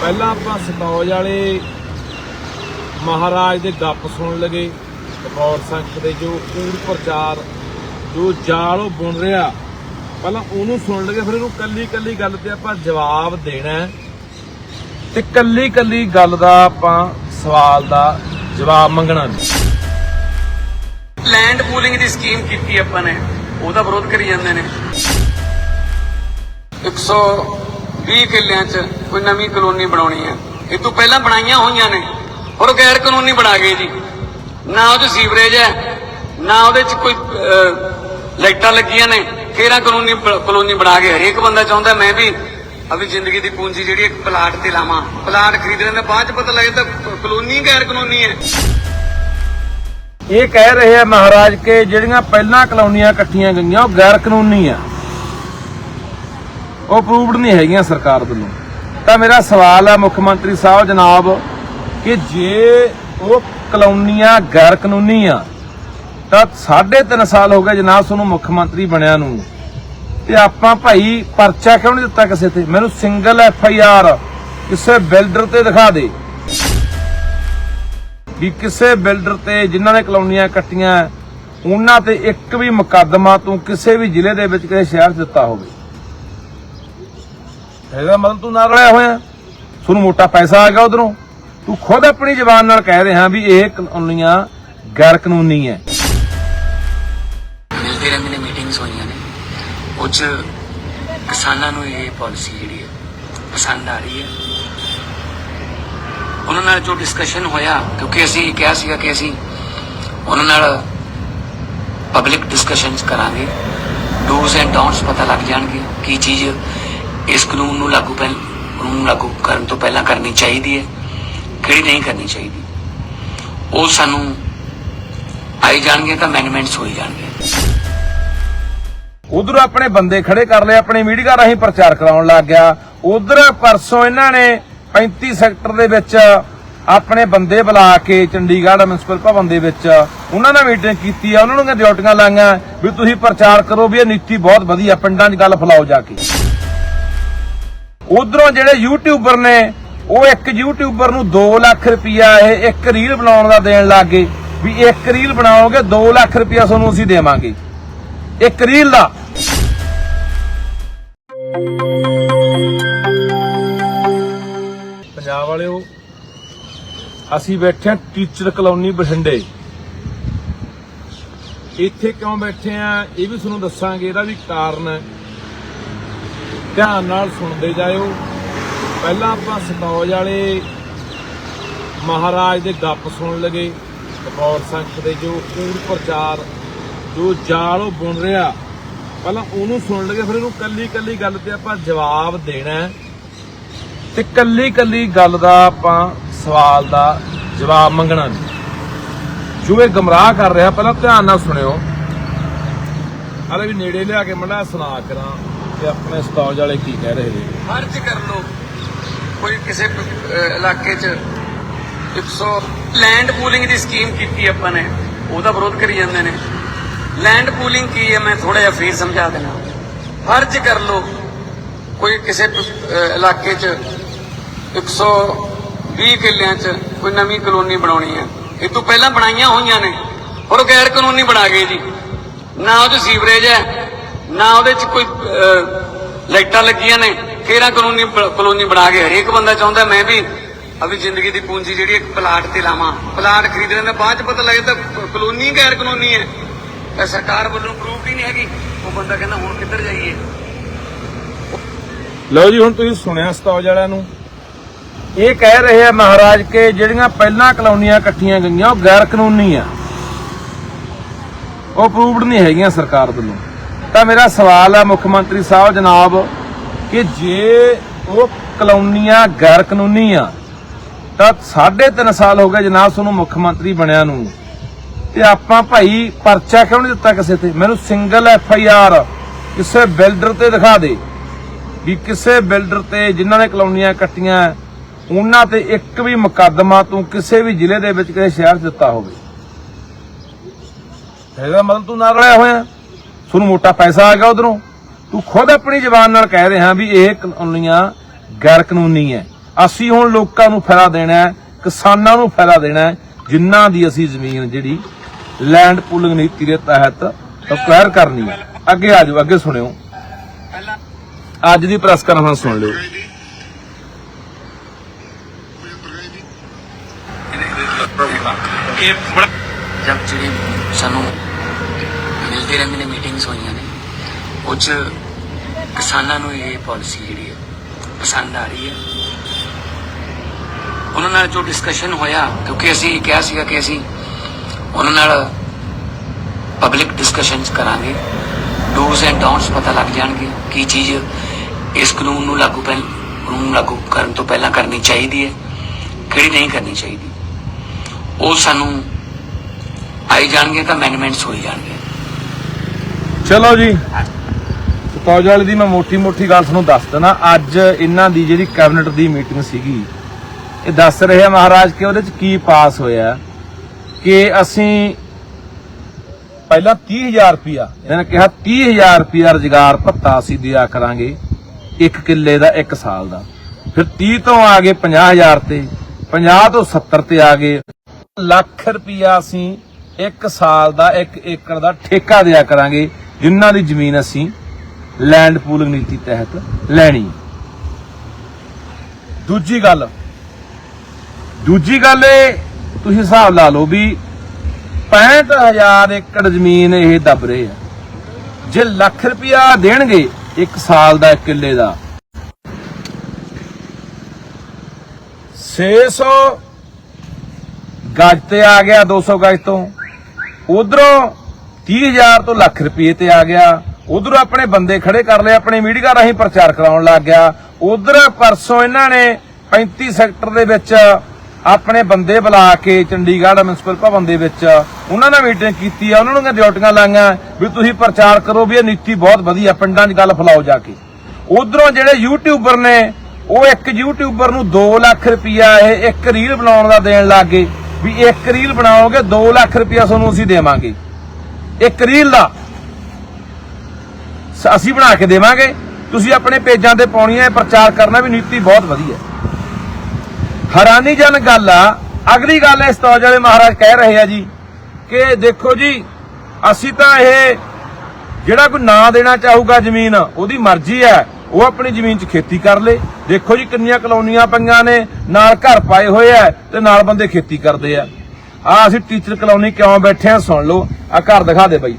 ਪਹਿਲਾਂ ਆਪਾਂ ਸਤੌਜ ਵਾਲੇ ਮਹਾਰਾਜ ਦੇ ਗੱਪ ਸੁਣ ਲਗੇ ਕਪੌਰ ਸੰਖ ਦੇ ਜੋ ਕੂੜ ਪ੍ਰਚਾਰ, ਜੋ ਜਾਲ ਉਹ ਬੁਣ ਰਿਹਾ, ਪਹਿਲਾਂ ਉਹਨੂੰ ਸੁਣ ਲਗੇ, ਫਿਰ ਇਹਨੂੰ ਕੱਲੀ ਕੱਲੀ ਗੱਲ ਤੇ ਆਪਾਂ ਜਵਾਬ ਦੇਣਾ ਤੇ ਕੱਲੀ ਕੱਲੀ ਗੱਲ ਦਾ ਆਪਾਂ ਸਵਾਲ ਦਾ ਜਵਾਬ ਮੰਗਣਾ ਲੈਂਡ ਪੂਲਿੰਗ ਦੀ ਸਕੀਮ ਕੀਤੀ ਆਪਾਂ ਨੇ, ਉਹਦਾ ਵਿਰੋਧ ਕਰੀ ਜਾਂਦੇ ਨੇ। 120 ਕਿੱਲਿਆਂ 'ਚ ਕੋਈ ਨਵੀਂ ਕਲੋਨੀ ਬਣਾਉਣੀ ਹੈ। ਇਹ ਤੋਂ ਪਹਿਲਾਂ ਬਣਾਈਆਂ ਹੋਈਆਂ ਨੇ। ਔਰ ਗੈਰ ਕਾਨੂੰਨੀ ਬਣਾ ਗਏ ਜੀ। ਨਾ ਉਹਦੇ ਸੀਵਰੇਜ ਹੈ, ਨਾ ਉਹਦੇ 'ਚ ਕੋਈ ਲਾਈਟਾਂ ਲੱਗੀਆਂ ਨੇ। ਕਿਹੜਾ ਕਾਨੂੰਨੀ ਕਲੋਨੀ ਬਣਾ ਕੇ ਹਰੇਕ ਬੰਦਾ ਚਾਹੁੰਦਾ ਮੈਂ ਵੀ ਆਪਣੀ ਜ਼ਿੰਦਗੀ ਦੀ ਪੂੰਜੀ ਜਿਹੜੀ ਇੱਕ ਪਲਾਟ ਤੇ ਲਾਵਾਂ। ਪਲਾਟ ਖਰੀਦਣ ਦਾ ਬਾਅਦ ਚ ਪਤਾ ਲੱਗਦਾ ਕਲੋਨੀ ਗੈਰ ਕਾਨੂੰਨੀ ਹੈ। ਇਹ ਕਹਿ ਰਹੇ ਆ ਮਹਾਰਾਜ ਕੇ ਜਿਹੜੀਆਂ ਪਹਿਲਾਂ ਕਲੋਨੀਆਂ ਇਕੱਠੀਆਂ ਗਈਆਂ, ਉਹ ਗੈਰ ਕਾਨੂੰਨੀ ਆ। ਉਹ ਅਪਰੂਵਡ ਨਹੀਂ ਹੈਗੀਆਂ ਸਰਕਾਰ ਵੱਲੋਂ। ਤਾਂ ਮੇਰਾ ਸਵਾਲ ਹੈ ਮੁੱਖ ਮੰਤਰੀ ਸਾਹਿਬ ਜਨਾਬ, ਕਿ ਜੇ ਉਹ ਕਲੋਨੀਆਂ ਗੈਰ ਕਾਨੂੰਨੀ ਆ, ਤਾਂ 3.5 ਸਾਲ ਹੋ ਗਏ ਜਨਾਬ ਤੁਹਾਨੂੰ ਮੁੱਖ ਮੰਤਰੀ ਬਣਿਆ ਨੂੰ। ਤੇ ਆਪਾਂ ਭਾਈ ਪਰਚਾ ਕਿਉਂ ਨਹੀਂ ਦਿੱਤਾ ਕਿਸੇ ਤੇ? ਮੈਨੂੰ ਸਿੰਗਲ ਐਫ ਆਈ ਆਰ ਕਿਸੇ ਬਿਲਡਰ ਤੇ ਦਿਖਾ ਦੇ। ਵੀ ਕਿਸੇ ਬਿਲਡਰ ਤੇ ਜਿਨ੍ਹਾਂ ਨੇ ਕਲੋਨੀਆਂ ਕੱਟੀਆਂ, ਉਹਨਾਂ ਤੇ ਇੱਕ ਵੀ ਮੁਕੱਦਮਾ ਤੂੰ ਕਿਸੇ ਵੀ ਜ਼ਿਲ੍ਹੇ ਦੇ ਵਿੱਚ, ਕਿਸੇ ਸ਼ਹਿਰ 'ਚ ਦਿੱਤਾ ਹੋਵੇ। ਇਹਦਾ ਮਤਲਬ ਤੂੰ ਨਾਲ ਰਲਿਆ ਹੋਇਆ। ਤੁਹਾਨੂੰ ਮੋਟਾ ਪੈਸਾ ਆ ਗਿਆ ਉਧਰੋਂ। ਤੂੰ ਖੁਦ ਆਪਣੀ ਜ਼ਬਾਨ ਨਾਲ ਕਹਿ ਰਿਹਾ ਵੀ ਇਹ ਕਲੋਨੀਆਂ ਗੈਰ ਕਾਨੂੰਨੀ ਹੈ ਮਿਲਦੇ ਰਹਿੰਦੇ ਨੇ ਮੀਟਿੰਗਸ ਹੋਈਆਂ ਨੇ। ਉਹ 'ਚ ਕਿਸਾਨਾਂ ਨੂੰ ਇਹ ਪਾਲਿਸੀ ਜਿਹੜੀ ਹੈ, ਪਸੰਦ ਆ ਰਹੀ ਹੈ। ਉਹਨਾਂ ਨਾਲ ਜੋ ਡਿਸਕਸ਼ਨ ਹੋਇਆ, ਕਿਉਂਕਿ ਅਸੀਂ ਕਿਹਾ ਸੀਗਾ ਕਿ ਅਸੀਂ ਉਹਨਾਂ ਨਾਲ ਪਬਲਿਕ ਡਿਸਕਸ਼ਨਸ ਕਰਾਂਗੇ। ਡੂਸ ਐਂਡ ਡੋਂਟਸ ਪਤਾ ਲੱਗ ਜਾਣਗੇ ਕੀ ਚੀਜ਼ ਇਸ ਕਾਨੂੰਨ ਨੂੰ ਲਾਗੂ ਪਹਿਲ ਕਾਨੂੰਨ ਲਾਗੂ ਕਰਨ ਤੋਂ ਪਹਿਲਾਂ ਕਰਨੀ ਚਾਹੀਦੀ ਹੈ, ਕਿਹੜੀ ਨਹੀਂ ਕਰਨੀ ਚਾਹੀਦੀ। ਉਹ ਸਾਨੂੰ ਆਈ ਜਾਣਗੇ ਤਾਂ ਅਮੈਂਡਮੈਂਟਸ ਹੋਈ ਜਾਣਗੇ। ਉਧਰ ਆਪਣੇ ਬੰਦੇ ਖੜੇ ਕਰ ਲਏ, ਆਪਣੇ ਮੀਡੀਆ ਰਾਹੀਂ ਪ੍ਰਚਾਰ ਕਰਾਉਣ ਲੱਗ ਗਿਆ। ਉਧਰ ਪਰਸੋਂ ਇਹਨਾਂ ਨੇ 35 ਸੈਕਟਰ ਦੇ ਵਿੱਚ ਆਪਣੇ ਬੰਦੇ ਬੁਲਾ ਕੇ ਚੰਡੀਗੜ੍ਹ ਮਿਊਨਿਸਪਲ ਭਵਨ ਦੇ ਵਿੱਚ ਉਹਨਾਂ ਨਾਲ ਮੀਟਿੰਗ ਕੀਤੀ ਆ, ਉਹਨਾਂ ਨੂੰ ਕਹਿੰਦੇ ਡਿਊਟੀਆਂ ਲਾਈਆਂ ਵੀ ਤੁਸੀਂ ਪ੍ਰਚਾਰ ਕਰੋ ਵੀ ਇਹ ਨੀਤੀ ਬਹੁਤ ਵਧੀਆ, ਪਿੰਡਾਂ 'ਚ ਗੱਲ ਫੈਲਾਓ ਜਾ ਕੇ। ਉਧਰੋਂ ਜਿਹੜੇ ਯੂਟਿਊਬਰ ਨੇ, ਉਹ ਇੱਕ ਯੂਟਿਊਬਰ ਨੂੰ 2 ਲੱਖ ਰੁਪਇਆ ਇਹ ਇੱਕ ਰੀਲ ਬਣਾਉਣ ਦਾ ਦੇਣ ਲੱਗ ਵੀ ਇੱਕ ਰੀਲ ਬਣਾਓਗੇ 2 ਲੱਖ ਰੁਪਇਆ ਤੁਹਾਨੂੰ ਅਸੀਂ ਦੇਵਾਂਗੇ। ਇੱਕ ਰੀਲ ਦਾ। ਪੰਜਾਬ ਵਾਲਿਓ, ਅਸੀਂ ਬੈਠੇ ਹਾਂ ਟੀਚਰ ਕਲੋਨੀ ਬਠਿੰਡੇ। ਇੱਥੇ ਕਿਉਂ ਬੈਠੇ ਆ ਇਹ ਵੀ ਤੁਹਾਨੂੰ ਦੱਸਾਂਗੇ, ਇਹਦਾ ਵੀ ਕਾਰਨ ਹੈ। ਧਿਆਨ ਨਾਲ ਸੁਣਦੇ ਜਾਇਓ। ਪਹਿਲਾਂ ਆਪਾਂ ਸਤੌਜ ਵਾਲੇ ਮਹਾਰਾਜ ਦੇ ਗੱਪ ਸੁਣ ਲਗੇ। ਕਪੌਰ ਸੰਖ ਦੇ ਜੋ ਕੂੜ ਪ੍ਰਚਾਰ, ਜੋ ਜਾਲ ਉਹ ਬੁਣ ਰਿਹਾ, ਪਹਿਲਾਂ ਉਹਨੂੰ ਸੁਣ ਲਗੇ, ਫਿਰ ਇਹਨੂੰ ਕੱਲੀ ਕੱਲੀ ਗੱਲ ਤੇ ਆਪਾਂ ਜਵਾਬ ਦੇਣਾ ਹੈ। ਤੇ ਕੱਲੀ ਕੱਲੀ ਗੱਲ ਦਾ ਆਪਾਂ ਸਵਾਲ ਦਾ ਜਵਾਬ ਮੰਗਣਾ ਨਹੀਂ। ਜੋ ਇਹ ਗਮਰਾਹ ਕਰ ਰਿਹਾ, ਪਹਿਲਾਂ ਧਿਆਨ ਨਾਲ ਸੁਣਿਓ। ਅਰੇ ਵੀ ਨੇੜੇ ਲਿਆ ਕੇ ਮੜਾ ਸੁਣਾ ਕਰਾਂ। ਕਿ ਆਪਣੇ ਸਤੌਜ ਵਾਲੇ ਕੀ ਕਹਿ ਰਹੇ ਨੇ? ਫਰਜ਼ ਕਰ ਲਓ ਕੋਈ ਕਿਸੇ ਅਹ, ਇਲਾਕੇ 'ਚ 100 ਲੈਂਡ ਪੂਲਿੰਗ ਦੀ ਸਕੀਮ ਕੀਤੀ ਆਪਾਂ ਨੇ ਉਹਦਾ ਵਿਰੋਧ ਕਰੀ ਜਾਂਦੇ ਨੇ। ਲੈਂਡ ਪੂਲਿੰਗ ਕੀ ਹੈ? ਮੈਂ ਥੋੜਾ ਜਿਹਾ ਫੇਰ ਸਮਝਾ ਦੇਣਾ ਫਰਜ਼ ਕਰ ਲਓ ਕੋਈ ਕਿਸੇ ਅਹ, ਇਲਾਕੇ 'ਚ 120 ਕਿੱਲਿਆਂ 'ਚ ਕੋਈ ਨਵੀਂ ਕਲੋਨੀ ਬਣਾਉਣੀ ਹੈ। ਇਹ ਤੋਂ ਪਹਿਲਾਂ ਬਣਾਈਆਂ ਹੋਈਆਂ ਨੇ ਔਰ ਗੈਰ ਕਾਨੂੰਨੀ ਬਣਾ ਗਏ ਜੀ। ਨਾ ਉਹਦੇ ਸੀਵਰੇਜ ਹੈ ਨਾ ਉਹਦੇ 'ਚ ਕੋਈ ਲਾਈਟਾਂ ਲੱਗੀਆਂ ਨੇ। ਕਿਹੜਾ ਕਾਨੂੰਨੀ ਕਲੋਨੀ ਬਣਾ ਕੇ ਹਰੇਕ ਬੰਦਾ ਚਾਹੁੰਦਾ ਮੈਂ ਵੀ ਆਪਣੀ ਜ਼ਿੰਦਗੀ ਦੀ ਪੂੰਜੀ ਜਿਹੜੀ ਇੱਕ ਪਲਾਟ ਤੇ ਲਾਵਾਂ। ਪਲਾਟ ਖਰੀਦਣ ਦਾ ਬਾਅਦ ਚ ਪਤਾ ਲੱਗਦਾ ਕਲੋਨੀ ਗੈਰ ਕਾਨੂੰਨੀ ਹੈ ਤਾਂ ਸਰਕਾਰ ਵੱਲੋਂ ਪ੍ਰੂਫ ਹੀ ਨਹੀਂ ਹੈਗੀ। ਉਹ ਬੰਦਾ ਕਹਿੰਦਾ ਹੁਣ ਕਿੱਧਰ ਜਾਈਏ? ਲਓ ਜੀ, ਹੁਣ ਤੁਸੀਂ ਸੁਣਿਆ ਸਤੌਜ ਵਾਲਿਆਂ ਨੂੰ। ਇਹ ਕਹਿ ਰਹੇ ਆ ਮਹਾਰਾਜ ਕੇ ਜਿਹੜੀਆਂ ਪਹਿਲਾਂ ਕਲੋਨੀਆਂ ਇਕੱਠੀਆਂ ਗਈਆਂ, ਉਹ ਗੈਰ ਕਾਨੂੰਨੀ ਆ। ਉਹ ਅਪਰੂਵਡ ਨਹੀਂ ਹੈਗੀਆਂ ਸਰਕਾਰ ਵੱਲੋਂ। ਤਾਂ ਮੇਰਾ ਸਵਾਲ ਹੈ ਮੁੱਖ ਮੰਤਰੀ ਸਾਹਿਬ ਜਨਾਬ, ਕਿ ਜੇ ਉਹ ਕਲੋਨੀਆਂ ਗੈਰ ਕਾਨੂੰਨੀ ਆ, ਤਾਂ 3.5 ਸਾਲ ਹੋ ਗਏ ਜਨਾਬ ਤੁਹਾਨੂੰ ਮੁੱਖ ਮੰਤਰੀ ਬਣਿਆ ਨੂੰ। ਤੇ ਆਪਾਂ ਭਾਈ ਪਰਚਾ ਕਿਉਂ ਨਹੀਂ ਦਿੱਤਾ ਕਿਸੇ ਤੇ? ਮੈਨੂੰ ਸਿੰਗਲ ਐਫ ਆਈ ਆਰ ਕਿਸੇ ਬਿਲਡਰ ਤੇ ਦਿਖਾ ਦੇ। ਵੀ ਕਿਸੇ ਬਿਲਡਰ ਤੇ ਜਿਨ੍ਹਾਂ ਨੇ ਕਲੋਨੀਆਂ ਕੱਟੀਆਂ, ਉਹਨਾਂ ਤੇ ਇੱਕ ਵੀ ਮੁਕੱਦਮਾ ਤੂੰ ਕਿਸੇ ਵੀ ਜ਼ਿਲ੍ਹੇ ਦੇ ਵਿੱਚ, ਕਿਸੇ ਸ਼ਹਿਰ ਦਿੱਤਾ ਹੋਵੇ। ਇਹਦਾ ਮਤਲਬ ਤੂੰ ਨਾਲ ਰਲਿਆ ਹੋਇਆ। ਤੁਹਾਨੂੰ ਮੋਟਾ ਪੈਸਾ ਆ ਗਿਆ ਉਧਰੋਂ। ਤੂੰ ਖੁਦ ਆਪਣੀ ਜ਼ਬਾਨ ਨਾਲ ਕਹਿ ਰਿਹਾ ਵੀ ਇਹ ਕਲੋਨੀਆਂ ਗੈਰ ਕਾਨੂੰਨੀ ਹੈ ਅਸੀਂ ਹੁਣ ਲੋਕਾਂ ਨੂੰ ਫਾਇਦਾ ਦੇਣਾ ਹੈ ਕਿਸਾਨਾਂ ਨੂੰ ਫਾਇਦਾ ਦੇਣਾ ਹੈ ਜਿਨ੍ਹਾਂ ਦੀ ਅਸੀਂ ਜ਼ਮੀਨ ਜਿਹੜੀ ਲੈਂਡ ਪੂਲਿੰਗ ਨੀਤੀ ਦੇ ਤਹਿਤ ਅਕਵਾਇਰ ਕਰਨੀ ਹੈ ਅੱਗੇ ਆ ਜਾਓ ਅੱਗੇ ਸੁਣਿਓ। ਅੱਜ ਦੀ ਪ੍ਰੈਸ ਕਾਨਫਰੰਸ ਸੁਣ ਲਿਓ। ਇਹ ਬੜਾ ਜਦ ਜਿਹੜੀ ਸਾਨੂੰ ਮਿਲਦੇ ਰਹਿੰਦੇ ਨੇ ਮੀਟਿੰਗਸ ਹੋਈਆਂ ਨੇ। ਉਹ 'ਚ ਕਿਸਾਨਾਂ ਨੂੰ ਇਹ ਪਾਲਿਸੀ ਜਿਹੜੀ ਹੈ, ਪਸੰਦ ਆ ਰਹੀ ਹੈ। ਉਹਨਾਂ ਨਾਲ ਜੋ ਡਿਸਕਸ਼ਨ ਹੋਇਆ, ਕਿਉਂਕਿ ਅਸੀਂ ਕਿਹਾ ਸੀਗਾ ਕਿ ਅਸੀਂ ਉਹਨਾਂ ਨਾਲ ਪਬਲਿਕ ਡਿਸਕਸ਼ਨਸ ਕਰਾਂਗੇ। ਡੂਜ਼ ਐਂਡ ਡੋਨਟਸ ਪਤਾ ਲੱਗ ਜਾਣਗੇ ਕੀ ਚੀਜ਼ ਇਸ ਕਾਨੂੰਨ ਨੂੰ ਲਾਗੂ ਪਹਿਲ, ਕਾਨੂੰਨ ਲਾਗੂ ਕਰਨ ਤੋਂ ਪਹਿਲਾਂ ਕਰਨੀ ਚਾਹੀਦੀ ਹੈ, ਕਿਹੜੀ ਨਹੀਂ ਕਰਨੀ ਚਾਹੀਦੀ। ਉਹ ਸਾਨੂੰ ਆਈ ਜਾਣਗੇ ਤਾਂ ਅਮੈਂਡਮੈਂਟਸ ਹੋਈ ਜਾਣਗੇ। ਚਲੋ ਜੀ। ਸਤੌਜ ਦੀ ਮੈਂ ਮੋਟੀ ਮੋਟੀ ਗੱਲ ਤੁਹਾਨੂੰ ਦੱਸ ਦਿੰਦਾ। ਅੱਜ ਇਹਨਾਂ ਦੀ ਜਿਹੜੀ ਕੈਬਨਿਟ ਦੀ ਮੀਟਿੰਗ ਸੀਗੀ, ਇਹ ਦੱਸ ਰਹੇ ਆ ਮਹਾਰਾਜ ਕਿ ਉਹਦੇ ਚ ਕੀ ਪਾਸ ਹੋਇਆ ਕਿ ਅਸੀਂ ਪਹਿਲਾਂ 30000 ਰੁਪਿਆ ਇਹਨਾਂ ਨੇ ਕਿਹਾ 30000 ਰੁਪਿਆ ਰੁਜ਼ਗਾਰ ਭੱਤਾ ਅਸੀਂ ਦਿਆ ਕਰਾਂਗੇ ਇੱਕ ਕਿੱਲੇ ਦਾ, ਇੱਕ ਸਾਲ ਦਾ। ਫਿਰ 30 ਤੋਂ ਆ ਗਏ 50000 ਤੇ 50 ਤੋਂ 70 ਤੇ ਆ ਗਏ। ਲੱਖ ਰੁਪਿਆ ਅਸੀਂ ਇੱਕ ਸਾਲ ਦਾ, ਇੱਕ ਏਕੜ ਦਾ ਠੇਕਾ ਦਿਆ ਕਰਾਂਗੇ। ਜਿਨ੍ਹਾਂ ਦੀ ਜ਼ਮੀਨ ਅਸੀਂ ਲੈਂਡ ਪੂਲਿੰਗ ਨੀਤੀ ਤਹਿਤ ਲੈਣੀ ਦੂਜੀ ਗੱਲ ਦੂਜੀ ਗੱਲ ਇਹ, ਤੁਸੀਂ ਹਿਸਾਬ ਲਾ ਲਓ ਵੀ 65000 ਏਕੜ ਜ਼ਮੀਨ ਇਹ ਦੱਬ ਰਹੇ ਆ। ਜੇ ਲੱਖ ਰੁਪਇਆ ਦੇਣਗੇ ਇੱਕ ਸਾਲ ਦਾ ਕਿੱਲੇ ਦਾ। 600 ਗਜ ਤੇ ਆ ਗਿਆ 200 ਗਜ ਤੋਂ। ਉਧਰੋਂ 30000 ਤੋਂ ਲੱਖ ਰੁਪਏ ਤੇ ਆ ਗਿਆ। ਉਧਰੋਂ ਆਪਣੇ ਬੰਦੇ ਖੜੇ ਕਰ ਲਏ, ਆਪਣੇ ਮੀਡੀਆ ਰਾਹੀਂ ਪ੍ਰਚਾਰ ਕਰਾਉਣ ਲੱਗ ਗਿਆ। ਉਧਰ ਪਰਸੋਂ ਇਹਨਾਂ ਨੇ 35 ਸੈਕਟਰ ਦੇ ਵਿੱਚ ਆਪਣੇ ਬੰਦੇ ਬੁਲਾ ਕੇ ਚੰਡੀਗੜ੍ਹ ਮਿਊਨਿਸਪਲ ਭਵਨ ਦੇ ਵਿੱਚ ਉਹਨਾਂ ਨਾਲ ਮੀਟਿੰਗ ਕੀਤੀ ਆ, ਉਹਨਾਂ ਨੂੰ ਡਿਊਟੀਆਂ ਲਾਈਆਂ ਵੀ ਤੁਸੀਂ ਪ੍ਰਚਾਰ ਕਰੋ ਵੀ ਇਹ ਨੀਤੀ ਬਹੁਤ ਵਧੀਆ, ਪਿੰਡਾਂ 'ਚ ਗੱਲ ਫੈਲਾਓ ਜਾ ਕੇ। ਉਧਰੋਂ ਜਿਹੜੇ ਯੂਟਿਊਬਰ ਨੇ, ਉਹ ਇੱਕ ਯੂਟਿਊਬਰ ਨੂੰ 2 ਲੱਖ ਰੁਪਇਆ ਇਹ ਇੱਕ ਰੀਲ ਬਣਾਉਣ ਦਾ ਦੇਣ ਲੱਗ ਗਏ। ਵੀ ਇੱਕ ਰੀਲ ਬਣਾਓਗੇ 2 ਲੱਖ ਰੁਪਇਆ ਤੁਹਾਨੂੰ ਅਸੀਂ ਦੇਵਾਂਗੇ। ਇੱਕ ਰੀਲ ਦਾ। ਅਸੀਂ ਬਣਾ ਕੇ ਦੇਵਾਂਗੇ। ਤੁਸੀਂ ਆਪਣੇ ਪੇਜਾਂ ਤੇ ਪਾਉਣੀ ਹੈ ਪ੍ਰਚਾਰ ਕਰਨਾ ਵੀ ਨੀਤੀ ਬਹੁਤ ਵਧੀਆ ਹੈਰਾਨੀਜਨਕ ਗੱਲ ਆ। ਅਗਲੀ ਗੱਲ ਇਸ ਤੌਜ ਵਾਲੇ ਮਹਾਰਾਜ ਕਹਿ ਰਹੇ ਆ ਜੀ, ਕਿ ਦੇਖੋ ਜੀ, ਅਸੀਂ ਤਾਂ ਇਹ ਜਿਹੜਾ ਕੋਈ ਨਾਂ ਦੇਣਾ ਚਾਹੂਗਾ ਜ਼ਮੀਨ, ਉਹਦੀ ਮਰਜ਼ੀ ਹੈ। ਉਹ ਆਪਣੀ ਜ਼ਮੀਨ 'ਚ ਖੇਤੀ ਕਰ ਲੇ। ਦੇਖੋ ਜੀ, ਕਿੰਨੀਆਂ ਕਲੋਨੀਆਂ ਪਈਆਂ ਨੇ। ਨਾਲ ਘਰ ਪਾਏ ਹੋਏ ਆ ਤੇ ਨਾਲ ਬੰਦੇ ਖੇਤੀ ਕਰਦੇ ਆ। ਆ ਅਸੀਂ ਟੀਚਰ ਕਲੋਨੀ ਕਿਉਂ ਬੈਠੇ ਆ ਸੁਣ ਲਓ। ਆ ਘਰ ਦਿਖਾ ਦੇ ਬਾਈ।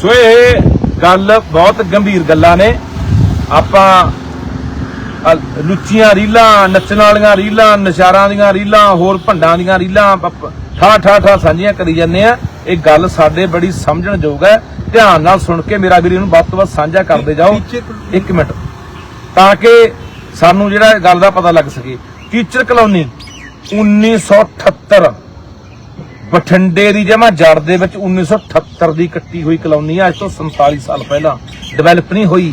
ਸੋ ਇਹ ਗੱਲ ਬਹੁਤ ਗੰਭੀਰ ਗੱਲਾਂ ਨੇ। ਆਪਾਂ ਲੁੱਚੀਆਂ ਰੀਲਾਂ ਨੱਚਣ ਵਾਲੀਆਂ ਰੀਲਾਂ ਨਸ਼ਾਰਾਂ ਦੀਆਂ ਰੀਲਾਂ ਹੋਰ ਭੰਡਾਂ ਦੀਆਂ ਰੀਲਾਂ ਠਾ ਠਾ ਠਾ ਸਾਂਝੀਆਂ ਕਰੀ ਜਾਂਦੇ ਆ ਇਹ ਗੱਲ ਸਾਡੇ ਬੜੀ ਸਮਝਣ ਯੋਗ ਹੈ। ਧਿਆਨ ਨਾਲ ਸੁਣ ਕੇ ਮੇਰਾ ਵੀਰ ਇਹਨੂੰ ਵੱਧ ਤੋਂ ਵੱਧ ਸਾਂਝਾ ਕਰਦੇ ਜਾਓ। ਇੱਕ ਮਿੰਟ। ਤਾਂ ਕਿ ਸਾਨੂੰ ਜਿਹੜਾ ਇਹ ਗੱਲ ਦਾ ਪਤਾ ਲੱਗ ਸਕੇ। ਟੀਚਰ ਕਲੋਨੀ 1978 ਬਠਿੰਡੇ ਦੀ ਜਮਾ ਜੜ ਦੇ ਵਿੱਚ 1978 ਦੀ ਕੱਟੀ ਹੋਈ ਕਲੋਨੀ ਅੱਜ ਤੋਂ 47 ਸਾਲ ਪਹਿਲਾਂ। ਡਿਵੈਲਪ ਨਹੀਂ ਹੋਈ।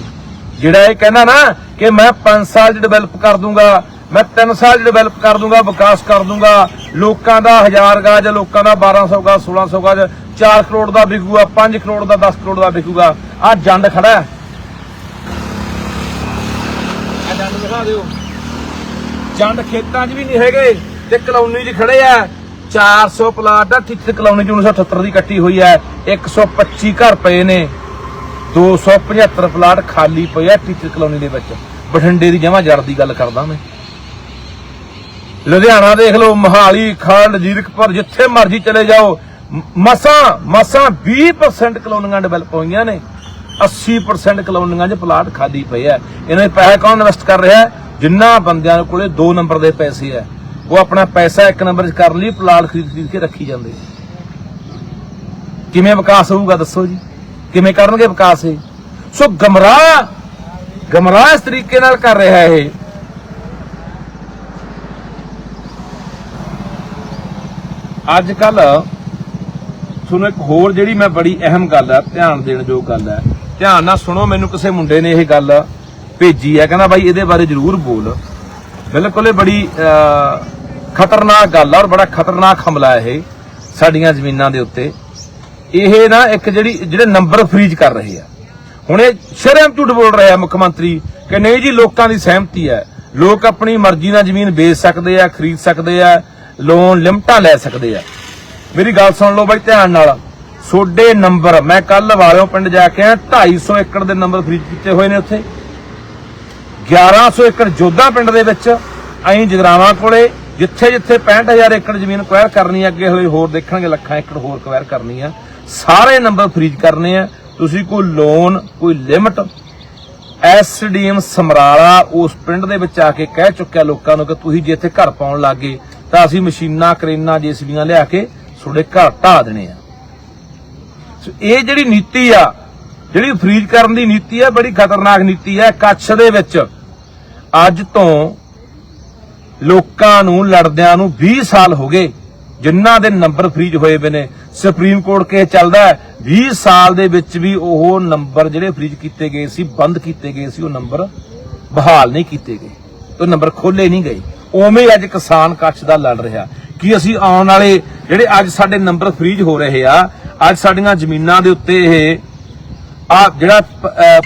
ਜਿਹੜਾ ਇਹ ਕਹਿੰਦਾ ਨਾ ਕਿ ਮੈਂ 5 ਸਾਲ ਚ ਡਿਵੈਲਪ ਕਰ ਦੂੰਗਾ, ਮੈਂ 3 ਸਾਲ ਚ ਡਿਵੈਲਪ ਕਰ ਦੂੰਗਾ, ਵਿਕਾਸ ਕਰ ਦੂੰਗਾ। ਲੋਕਾਂ ਦਾ 1000 ਗਾਜ, ਲੋਕਾਂ ਦਾ 1200 ਗਜ 1600 ਗਜ 4 ਕਰੋੜ ਦਾ ਵਿਕੂਗਾ 5 ਕਰੋੜ ਦਾ 10 ਕਰੋੜ ਦਾ ਵਿਕੂਗਾ। ਆ ਜੰਡ ਖੜਾ ਹੈ ਦਿਓ। ਜੰਡ ਖੇਤਾਂ 'ਚ ਵੀ ਨਹੀਂ ਹੈਗੇ ਤੇ ਕਲੋਨੀ 'ਚ ਖੜੇ ਆ। 400 ਪਲਾਟ ਦਾ ਟਿਕਟ ਕਲੋਨੀ 'ਚ 1978 ਦੀ ਕੱਟੀ ਹੋਈ ਹੈ 125 ਘਰ ਪਏ ਨੇ। 275 ਪਲਾਟ ਖਾਲੀ ਪਏ ਆ ਟੀਚਰ ਕਲੋਨੀ ਦੇ ਵਿੱਚ। ਬਠਿੰਡੇ ਦੀ ਜਮਾ ਜੜ ਦੀ ਗੱਲ ਕਰਦਾ ਮੈਂ। ਲੁਧਿਆਣਾ ਦੇਖ ਲਓ, ਮਹਾਲੀ ਖੰਡ ਜੀਰਕਪੁਰ, ਜਿੱਥੇ ਮਰਜ਼ੀ ਚਲੇ ਜਾਓ। ਮਸਾਂ ਮਸਾਂ 20% ਕਲੋਨੀਆਂ ਡਿਵੈਲਪ ਹੋਈਆਂ ਨੇ। 80% ਕਲੋਨੀਆਂ 'ਚ ਪਲਾਟ ਖਾਲੀ ਪਏ ਆ। ਇਹਨਾਂ ਦੇ ਪੈਸੇ ਕੌਣ ਇਨਵੈਸਟ ਕਰ ਰਿਹਾ? ਹੈ? ਜਿਨ੍ਹਾਂ ਬੰਦਿਆਂ ਕੋਲੇ 2 ਨੰਬਰ ਦੇ ਪੈਸੇ ਆ। ਉਹ ਆਪਣਾ ਪੈਸਾ ਇੱਕ ਨੰਬਰ 'ਚ ਕਰਨ ਲਈ, ਪਲਾਟ ਖਰੀਦ ਖਰੀਦ ਕੇ ਰੱਖੀ ਜਾਂਦੇ। ਕਿਵੇਂ ਵਿਕਾਸ ਹੋਊਗਾ ਦੱਸੋ ਜੀ? ਕਿਵੇਂ ਕਰਨਗੇ ਵਿਕਾਸ ਇਹ? ਸੋ ਗਮਰਾਹ ਗਮਰਾਹ ਇਸ ਤਰੀਕੇ ਨਾਲ ਕਰ ਰਿਹਾ ਇਹ। ਅੱਜ ਕੱਲ ਤੁਹਾਨੂੰ ਇੱਕ ਹੋਰ ਜਿਹੜੀ ਮੈਂ ਬੜੀ ਅਹਿਮ ਗੱਲ ਹੈ ਧਿਆਨ ਦੇਣ ਯੋਗ ਗੱਲ ਹੈ ਧਿਆਨ ਨਾਲ ਸੁਣੋ, ਮੈਨੂੰ ਕਿਸੇ ਮੁੰਡੇ ਨੇ ਇਹ ਗੱਲ ਭੇਜੀ ਹੈ। ਕਹਿੰਦਾ ਬਾਈ, ਇਹਦੇ ਬਾਰੇ ਜ਼ਰੂਰ ਬੋਲ। ਬਿਲਕੁਲ ਇਹ ਬੜੀ ਖਤਰਨਾਕ ਗੱਲ ਆ ਔਰ ਬੜਾ ਖਤਰਨਾਕ ਹਮਲਾ ਇਹ ਸਾਡੀਆਂ ਜ਼ਮੀਨਾਂ ਦੇ ਉੱਤੇ। ਇਹ ਨਾ ਇੱਕ ਜਿਹੜੀ, ਜਿਹੜੇ ਨੰਬਰ ਫਰੀਜ਼ ਕਰ ਰਹੇ ਆ। ਹੁਣ ਇਹ ਸ਼ਰਮ ਝੂਠ ਬੋਲ ਰਿਹਾ ਮੁੱਖ ਮੰਤਰੀ ਕਿ ਨਹੀਂ ਜੀ, ਲੋਕਾਂ ਦੀ ਸਹਿਮਤੀ ਹੈ। ਲੋਕ ਆਪਣੀ ਮਰਜ਼ੀ ਨਾਲ ਜ਼ਮੀਨ ਵੇਚ ਸਕਦੇ ਆ, ਖਰੀਦ ਸਕਦੇ ਆ ਲੋਨ ਲਿਮਟਾਂ ਲੈ ਸਕਦੇ ਆ। ਮੇਰੀ ਗੱਲ ਸੁਣ ਲਓ ਬਾਈ, ਧਿਆਨ ਨਾਲ। ਸੋਡੇ ਨੰਬਰ, ਮੈਂ ਕੱਲ ਵਾਲਿਓ ਪਿੰਡ ਜਾ ਕੇ ਆਇਆ 250 ਏਕੜ ਦੇ ਨੰਬਰ ਖਰੀਦ ਕੀਤੇ ਹੋਏ ਨੇ ਉੱਥੇ। 1100 ਏਕੜ ਜੋਧਾ ਪਿੰਡ ਦੇ ਵਿੱਚ ਐਂ ਜਗਰਾਵਾਂ ਕੋਲੇ ਜਿੱਥੇ ਜਿੱਥੇ 65000 ਏਕੜ ਜ਼ਮੀਨ ਅਕਵਾਇਰ ਕਰਨੀ ਅੱਗੇ ਹੋਏ ਹੋਰ ਦੇਖਣਗੇ, ਲੱਖਾਂ ਏਕੜ ਹੋਰ ਅਕਵਾਇਰ ਕਰਨੀ ਆ ਸਾਰੇ ਨੰਬਰ ਫਰੀਜ ਕਰਨੇ ਆ। ਤੁਸੀਂ ਕੋਈ ਲੋਨ ਕੋਈ ਲਿਮਟ ਐਸਡੀਐਮ ਸਮਰਾਲਾ ਉਸ ਪਿੰਡ ਦੇ ਵਿੱਚ ਆ ਕੇ ਕਹਿ ਚੁੱਕਿਆ ਲੋਕਾਂ ਨੂੰ ਕਿ ਤੁਸੀਂ ਜੇ ਇੱਥੇ ਘਰ ਪਾਉਣ ਲੱਗੇ ਤਾਂ ਅਸੀਂ ਮਸ਼ੀਨਾਂ, ਕਰੇਨਾਂ, ਜੇਸੀਬੀਆਂ ਲਿਆ ਕੇ ਤੁਹਾਡੇ ਘਰ ਢਾ ਦੇਣੇ ਆ। ਇਹ ਜਿਹੜੀ ਨੀਤੀ ਆ, ਜਿਹੜੀ ਫਰੀਜ ਕਰਨ ਦੀ ਨੀਤੀ ਆ, ਬੜੀ ਖਤਰਨਾਕ ਨੀਤੀ ਆ, ਕੱਛ ਦੇ ਵਿੱਚ। ਅੱਜ ਤੋਂ ਲੋਕਾਂ ਨੂੰ, ਲੜਦਿਆਂ ਨੂੰ 20 ਸਾਲ ਹੋ ਗਏ ਜਿਨ੍ਹਾਂ ਦੇ ਨੰਬਰ ਫਰੀਜ ਹੋਏ ਪਏ ਨੇ। ਸੁਪਰੀਮ ਕੋਰਟ ਕੇਸ ਚੱਲਦਾ ਹੈ। 20 ਸਾਲ ਦੇ ਵਿੱਚ ਵੀ ਉਹ ਨੰਬਰ ਜਿਹੜੇ ਫਰੀਜ ਕੀਤੇ ਗਏ ਸੀ, ਬੰਦ ਕੀਤੇ ਗਏ ਸੀ, ਉਹ ਨੰਬਰ ਬਹਾਲ ਨਹੀਂ ਕੀਤੇ ਗਏ। ਉਹ ਨੰਬਰ ਖੋਲੇ ਨਹੀਂ ਗਏ। ਉਵੇਂ ਅੱਜ ਕਿਸਾਨ ਕੱਛ ਦਾ ਲੜ ਰਿਹਾ। ਕਿ ਅਸੀਂ ਆਉਣ ਵਾਲੇ ਜਿਹੜੇ ਅੱਜ ਸਾਡੇ ਨੰਬਰ ਫਰੀਜ ਹੋ ਰਹੇ ਆ, ਅੱਜ ਸਾਡੀਆਂ ਜ਼ਮੀਨਾਂ ਦੇ ਉੱਤੇ ਇਹ ਆ ਜਿਹੜਾ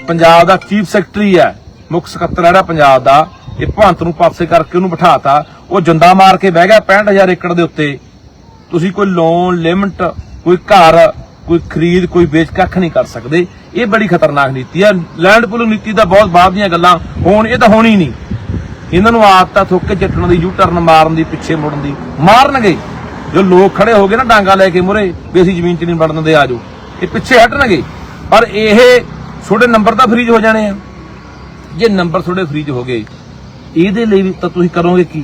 ਪੰਜਾਬ ਦਾ ਚੀਫ ਸੈਕਟਰੀ ਹੈ, ਮੁੱਖ ਸਕੱਤਰ ਜਿਹੜਾ ਪੰਜਾਬ ਦਾ, ਇਹ ਭਵੰਤ ਨੂੰ ਪਾਸੇ ਕਰਕੇ ਉਹਨੂੰ ਬਿਠਾਤਾ, ਉਹ ਜੰਦਾ ਮਾਰ ਕੇ ਬਹਿ ਗਿਆ 65000 ਏਕੜ ਦੇ ਉੱਤੇ। ਤੁਸੀਂ ਕੋਈ ਲੋਨ ਲਿਮਟ ਕੋਈ ਘਰ, ਕੋਈ ਖਰੀਦ, ਕੋਈ ਵੇਚ ਕੱਖ ਨਹੀਂ ਕਰ ਸਕਦੇ। ਇਹ ਬੜੀ ਖਤਰਨਾਕ ਨੀਤੀ ਹੈ। ਲੈਂਡ ਪੂਲਿੰਗ ਨੀਤੀ ਦਾ ਬਹੁਤ ਬਾਅਦ ਦੀਆਂ ਗੱਲਾਂ, ਹੋਣ ਇਹ ਤਾਂ ਹੋਣੀ ਨਹੀਂ। ਇਹਨਾਂ ਨੂੰ ਆਦਤ ਆ ਥੁੱਕ ਕੇ ਚੱਟਣ ਦੀ ਯੂ ਟਰਨ ਮਾਰਨ ਦੀ, ਪਿੱਛੇ ਮੁੜਨ ਦੀ, ਮਾਰਨਗੇ। ਜੋ ਲੋਕ ਖੜੇ ਹੋ ਗਏ ਨਾ ਡਾਂਗਾ ਲੈ ਕੇ ਮੁਰੇ, ਵੀ ਅਸੀਂ ਜ਼ਮੀਨ 'ਚ ਨਹੀਂ ਵੜਨ ਦੇ ਆਜੋ ਇਹ ਪਿੱਛੇ ਹਟਣਗੇ। ਪਰ ਇਹ ਤੁਹਾਡੇ ਨੰਬਰ ਤਾਂ ਫਰੀਜ ਹੋ ਜਾਣੇ ਆ। ਜੇ ਨੰਬਰ ਤੁਹਾਡੇ ਫਰੀਜ ਹੋ ਗਏ, ਇਹਦੇ ਲਈ ਵੀ ਤਾਂ ਤੁਸੀਂ ਕਰੋਗੇ ਕੀ?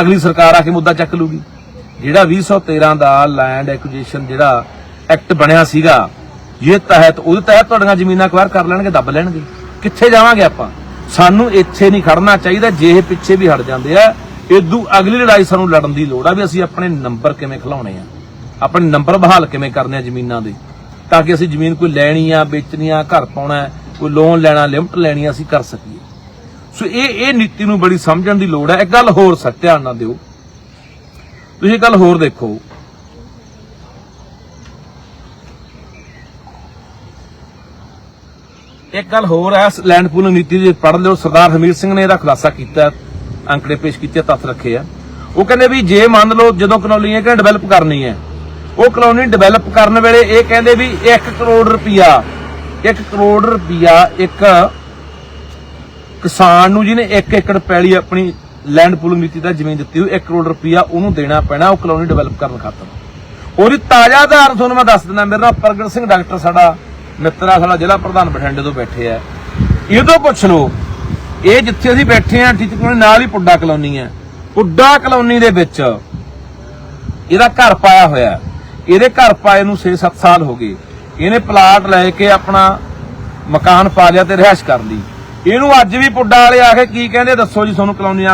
ਅਗਲੀ ਸਰਕਾਰ ਆ ਕੇ ਮੁੱਦਾ ਚੱਕ ਲੂਗੀ। ਜਿਹੜਾ 2013 ਦਾ ਲੈਂਡ ਐਕੁਜੀਸ਼ਨ ਜਿਹੜਾ ਐਕਟ ਬਣਿਆ ਸੀਗਾ, ਇਹ ਤਹਿਤ, ਉਹਦੇ ਤਹਿਤ ਤੁਹਾਡੀਆਂ ਜ਼ਮੀਨਾਂ ਅਕਵਾਇਰ ਕਰ ਲੈਣਗੇ, ਦੱਬ ਲੈਣਗੇ। ਕਿੱਥੇ ਜਾਵਾਂਗੇ ਆਪਾਂ? ਸਾਨੂੰ ਇੱਥੇ ਨਹੀਂ ਖੜਨਾ ਚਾਹੀਦਾ, ਜੇ ਇਹ ਪਿੱਛੇ ਵੀ ਹਟ ਜਾਂਦੇ ਆ ਇਦੋਂ ਅਗਲੀ ਲੜਾਈ ਸਾਨੂੰ ਲੜਨ ਦੀ ਲੋੜ ਆ ਵੀ ਅਸੀਂ ਆਪਣੇ ਨੰਬਰ ਕਿਵੇਂ ਖਿਲਾਉਣੇ ਆ। ਆਪਣੇ ਨੰਬਰ ਬਹਾਲ ਕਿਵੇਂ ਕਰਨੇ ਆ ਜ਼ਮੀਨਾਂ ਦੇ। ਤਾਂ ਕਿ ਅਸੀਂ ਜ਼ਮੀਨ ਕੋਈ ਲੈਣੀ ਆ, ਵੇਚਣੀ ਆ, ਘਰ ਪਾਉਣਾ ਕੋਈ ਲੋਨ ਲੈਣਾ, ਲਿਮਟ ਲੈਣੀ ਅਸੀਂ ਕਰ ਸਕੀਏ। ਸੋ ਇਹ ਇਹ ਨੀਤੀ ਨੂੰ ਬੜੀ ਸਮਝਣ ਦੀ ਲੋੜ ਹੈ ਇੱਕ ਗੱਲ ਹੋਰ ਸੱਚ ਧਿਆਨ ਨਾਲ ਦਿਓ। ਤੁਸੀਂ ਗੱਲ ਹੋਰ ਦੇਖੋ। ਇੱਕ ਗੱਲ ਹੋਰ ਹੈ ਲੈਂਡ ਪੂਲਿੰਗ ਨੀਤੀ ਜੇ ਪੜ੍ਹ ਲਿਓ। ਸਰਦਾਰ ਹਮੀਰ ਸਿੰਘ ਨੇ ਇਹਦਾ ਖੁਲਾਸਾ ਕੀਤਾ। ਅੰਕੜੇ ਪੇਸ਼ ਕੀਤੇ ਤੱਥ ਰੱਖੇ ਆ। ਉਹ ਕਹਿੰਦੇ ਵੀ ਜੇ ਮੰਨ ਲਓ ਜਦੋਂ ਕਲੋਨੀ ਇਹ ਕਹਿੰਦੇ ਡਿਵੈਲਪ ਕਰਨੀ ਹੈ, ਉਹ ਕਲੋਨੀ ਡਿਵੈਲਪ ਕਰਨ ਵੇਲੇ ਇਹ ਕਹਿੰਦੇ ਵੀ 1 ਕਰੋੜ ਰੁਪਿਆ 1 ਕਰੋੜ ਰੁਪਿਆ ਇੱਕ ਕਿਸਾਨ ਨੂੰ ਜਿਹਨੇ 1 ਏਕੜ ਪੈਲੀ ਆਪਣੀ ਲੈਂਡ ਪੂਲਿੰਗ ਨੀਤੀ ਦਾ ਜ਼ਮੀਨ ਦਿੱਤੀ ਹੋਈ 1 ਕਰੋੜ ਰੁਪਿਆ ਉਹਨੂੰ ਦੇਣਾ ਪੈਣਾ, ਉਹ ਕਲੋਨੀ ਡਿਵੈਲਪ ਕਰਨ ਖਾਤਰ। ਉਹਦੀ ਤਾਜ਼ਾ ਉਦਾਹਰਨ ਤੁਹਾਨੂੰ ਮੈਂ ਦੱਸ ਦਿੰਦਾ, ਮੇਰੇ ਨਾਲ ਪ੍ਰਗਟ ਸਿੰਘ ਡਾਕਟਰ ਸਾਡਾ ਮਿੱਤਰ ਆ, ਸਾਡਾ ਜ਼ਿਲ੍ਹਾ ਪ੍ਰਧਾਨ ਬਠਿੰਡੇ ਤੋਂ ਬੈਠੇ ਆ। ਇਹ ਤੋਂ ਪੁੱਛ ਲਓ ਇਹ ਜਿੱਥੇ ਅਸੀਂ ਬੈਠੇ ਆ ਟੀਚਰ ਕਲੋਨੀ ਨਾਲ ਹੀ ਪੁੱਡਾ ਕਲੋਨੀ ਹੈ। ਪੁੱਡਾ ਕਲੋਨੀ ਦੇ ਵਿੱਚ ਇਹਦਾ ਘਰ ਪਾਇਆ ਹੋਇਆ ਇਹਦੇ ਘਰ ਪਾਏ ਨੂੰ 6-7 ਸਾਲ ਹੋ ਗਏ। ਇਹਨੇ ਪਲਾਟ ਲੈ ਕੇ ਆਪਣਾ ਮਕਾਨ ਪਾ ਲਿਆ ਤੇ ਰਿਹਾਇਸ਼ ਕਰ ਲਈ। ਇਹਨੂੰ ਅੱਜ ਵੀ ਪੁੱਡਾ ਵਾਲੇ ਆ ਕੇ ਕੀ ਕਹਿੰਦੇ ਦੱਸੋ ਜੀ ਤੁਹਾਨੂੰ ਕਲੋਨੀ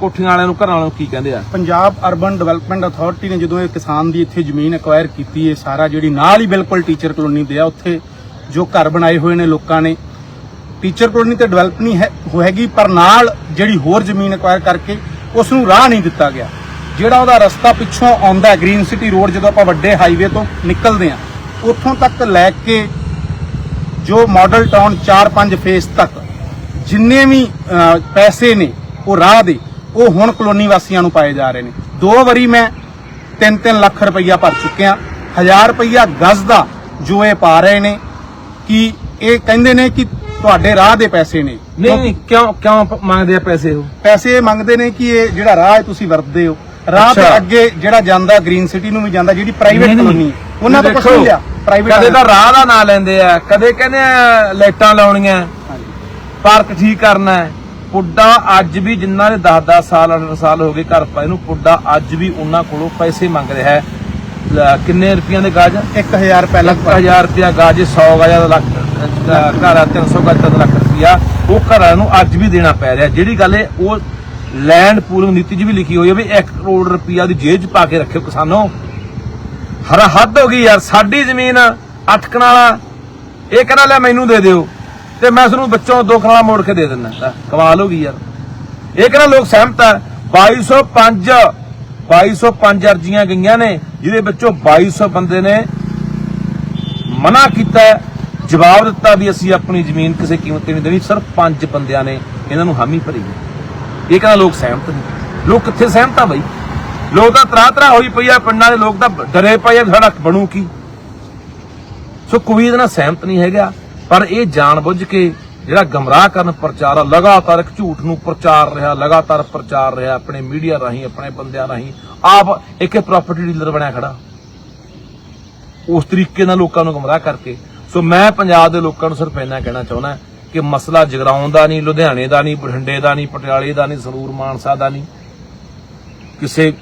ਕੋਠੀਆਂ ਵਾਲਿਆਂ ਨੂੰ, ਘਰਾਂ ਵਾਲਿਆਂ ਨੂੰ ਕੀ ਕਹਿੰਦੇ ਆ? ਪੰਜਾਬ ਅਰਬਨ ਡਿਵੈਲਪਮੈਂਟ ਅਥਾਰਟੀ ਨੇ ਜਦੋਂ ਇਹ ਕਿਸਾਨ ਦੀ ਇੱਥੇ ਜ਼ਮੀਨ ਐਕਵਾਇਰ ਕੀਤੀ ਹੈ ਸਾਰਾ ਜਿਹੜੀ ਨਾਲ ਹੀ ਬਿਲਕੁਲ ਟੀਚਰ ਕਲੋਨੀ ਦੇ ਆ, ਉੱਥੇ ਜੋ ਘਰ ਬਣਾਏ ਹੋਏ ਨੇ ਲੋਕਾਂ ਨੇ ਟੀਚਰ ਕਲੋਨੀ ਤੇ ਡਿਵੈਲਪ ਨਹੀਂ ਹੈ ਹੋਏਗੀ, ਪਰ ਨਾਲ ਜਿਹੜੀ ਹੋਰ ਜ਼ਮੀਨ ਐਕਵਾਇਰ ਕਰਕੇ ਉਸ ਨੂੰ ਰਾਹ ਨਹੀਂ ਦਿੱਤਾ ਗਿਆ। ਜਿਹੜਾ ਉਹਦਾ ਰਸਤਾ ਪਿੱਛੋਂ ਆਉਂਦਾ ਗ੍ਰੀਨ ਸਿਟੀ ਰੋਡ ਜਦੋਂ ਆਪਾਂ ਵੱਡੇ ਹਾਈਵੇ ਤੋਂ ਨਿਕਲਦੇ ਆ ਉੱਥੋਂ ਤੱਕ ਲੈ ਕੇ ਜੋ ਮਾਡਲ ਟਾਊਨ 4-5 ਫੇਸ ਤੱਕ ਜਿੰਨੇ ਵੀ ਪੈਸੇ ਨੇ, ਉਹ ਰਾਹ ਦੇ, ਉਹ ਹੁਣ ਕਲੋਨੀ ਵਾਸੀਆਂ ਨੂੰ ਪਾਏ ਜਾ ਰਹੇ ਨੇ। ਦੋ ਵਾਰੀ ਮੈਂ 3-3 ਲੱਖ ਰੁਪਈਆ ਭਰ ਚੁੱਕਿਆ 1000 ਰੁਪਈਆ ਗਜ਼ ਦਾ ਜੋ ਇਹ ਪਾ ਰਹੇ ਨੇ ਕਿ ਇਹ ਕਹਿੰਦੇ ਨੇ ਕਿ ਤੁਹਾਡੇ ਰਾਹ ਦੇ ਪੈਸੇ ਨੇ। ਨਹੀਂ ਨਹੀਂ ਕਿਉਂ ਕਿਉਂ ਮੰਗਦੇ ਆ ਪੈਸੇ ਉਹ? ਪੈਸੇ ਇਹ ਮੰਗਦੇ ਨੇ ਕਿ ਇਹ ਜਿਹੜਾ ਰਾਹ ਹੈ ਤੁਸੀਂ ਵਰਤਦੇ ਹੋ। ਰਾਹ ਅੱਛਾ। ਅੱਗੇ ਜਿਹੜਾ ਜਾਂਦਾ ਗ੍ਰੀਨ ਸਿਟੀ ਨੂੰ ਵੀ ਜਾਂਦਾ ਜਿਹੜੀ ਪ੍ਰਾਈਵੇਟ। ਕਲੋਨੀ ਉਹਨਾਂ ਤੋਂ ਕੁਝ ਨਹੀਂ ਲਿਆ। ਪ੍ਰਾਈਵੇਟ ਕਦੇ ਤਾਂ ਰਾਹ ਦਾ ਨਾਂ ਲੈਂਦੇ ਆ ਕਦੇ ਕਹਿੰਦੇ ਆ ਲਾਈਟਾਂ ਲਾਉਣੀਆਂ। ਪਾਰਕ ਠੀਕ ਕਰਨਾ ਹੈ। ਪੁੱਡਾ ਅੱਜ ਵੀ ਜਿਨ੍ਹਾਂ ਦੇ 10-10 ਸਾਲ 18 ਸਾਲ ਹੋ ਗਏ ਘਰ ਪਾਏ ਨੂੰ ਪੁੱਡਾ ਅੱਜ ਵੀ ਉਹਨਾਂ ਕੋਲੋਂ ਪੈਸੇ ਮੰਗ ਰਿਹਾ ਹੈ। ਲ- ਕਿੰਨੇ ਰੁਪਈਆਂ ਦੇ ਗਾਜ 1000 ਰੁਪਏ ਲੱਖ ਲਗਭਗ ਹਜ਼ਾਰ ਰੁਪਇਆ ਗਾਜ 100 ਗਾਜ ਦਾ ਲੱਖ ਘਰ ਆ 300 ਗਾਜ ਦਾ ਲੱਖ ਰੁਪਇਆ ਉਹ ਘਰਾਂ ਨੂੰ ਅੱਜ ਵੀ ਦੇਣਾ ਪੈ ਰਿਹਾ। ਜਿਹੜੀ ਗੱਲ ਹੈ ਉਹ ਲੈਂਡ ਪੂਲਿੰਗ ਨੀਤੀ 'ਚ ਵੀ ਲਿਖੀ ਹੋਈ ਹੈ ਵੀ 1 ਕਰੋੜ ਰੁਪਇਆ ਦੀ ਜੇਬ 'ਚ ਪਾ ਕੇ ਰੱਖਿਓ ਕਿਸਾਨੋ। ਹਰ ਹੱਦ ਹੋ ਗਈ ਯਾਰ ਸਾਡੀ ਜ਼ਮੀਨ ਅੱਠ ਕਨਾਲਾ ਇਹ ਕਹਿੰਦਾ ਲੈ ਮੈਨੂੰ ਦੇ ਦਿਓ। ਤੇ ਮੈਂ ਤੁਹਾਨੂੰ ਬੱਚੋਂ ਦੋ ਕਨਾਲਾ ਮੋੜ ਕੇ ਦੇ ਦਿੰਦਾ। ਕਮਾਲ ਹੋ ਗਈ ਯਾਰ। ਇਹ ਕਹਿੰਦਾ ਲੋਕ ਸਹਿਮਤ ਹੈ 2205 2205 ਅਰਜ਼ੀਆਂ ਗਈਆਂ ਨੇ, ਜਿਹਦੇ ਵਿੱਚੋਂ 2200 ਬੰਦੇ ਨੇ ਮਨਾ ਕੀਤਾ ਜਵਾਬ ਦਿੱਤਾ ਵੀ ਅਸੀਂ ਆਪਣੀ ਜ਼ਮੀਨ ਕਿਸੇ ਕੀਮਤ ਤੇ ਨਹੀਂ ਦੇਣੀ, ਸਿਰਫ ਪੰਜ ਬੰਦਿਆਂ ਨੇ ਇਹਨਾਂ ਨੂੰ ਹਾਮੀ ਭਰੀ ਇਹ ਕਹਿੰਦਾ ਲੋਕ ਸਹਿਮਤ ਨਹੀਂ ਲੋਕ ਕਿੱਥੇ ਸਹਿਮਤ ਆ ਬਈ? ਲੋਕ ਤਾਂ ਤਰਾ ਤਰਾ ਹੋਈ ਪਈ ਆ, ਪਿੰਡਾਂ ਦੇ ਲੋਕ ਤਾਂ ਡਰੇ ਪਏ ਆ ਵੀ ਸਾਡਾ ਬਣੂ ਕੀ? ਸੋ ਕੋਈ ਇਹਦੇ ਨਾਲ ਸਹਿਮਤ ਨਹੀਂ ਹੈਗਾ, ਪਰ ਇਹ ਜਾਣ ਬੁੱਝ ਕੇ ਜਿਹੜਾ ਗਮਰਾਹ ਕਰਨ ਪ੍ਰਚਾਰ ਆ, ਲਗਾਤਾਰ ਇੱਕ ਝੂਠ ਨੂੰ ਪ੍ਰਚਾਰ ਰਿਹਾ ਲਗਾਤਾਰ ਪ੍ਰਚਾਰ ਰਿਹਾ ਆਪਣੇ ਮੀਡੀਆ ਰਾਹੀਂ ਆਪਣੇ ਬੰਦਿਆਂ ਰਾਹੀਂ ਆਪ ਇੱਕ ਪ੍ਰਾਪਰਟੀ ਡੀਲਰ ਬਣਿਆ ਖੜਾ। ਉਸ ਤਰੀਕੇ ਨਾਲ ਲੋਕਾਂ ਨੂੰ ਗਮਰਾਹ ਕਰਕੇ। ਸੋ ਮੈਂ ਪੰਜਾਬ ਦੇ ਲੋਕਾਂ ਨੂੰ ਸਿਰਫ ਇੰਨਾ ਕਹਿਣਾ ਚਾਹੁੰਦਾ ਕਿ ਮਸਲਾ ਜਗਰਾਉਂ ਦਾ ਨਹੀਂ ਲੁਧਿਆਣੇ ਦਾ ਨਹੀਂ ਬਠਿੰਡੇ ਦਾ ਨਹੀਂ ਪਟਿਆਲੇ ਦਾ ਨਹੀਂ ਸਰੂਰ ਮਾਨਸਾ ਦਾ ਨਹੀਂ ਕਿਸੇ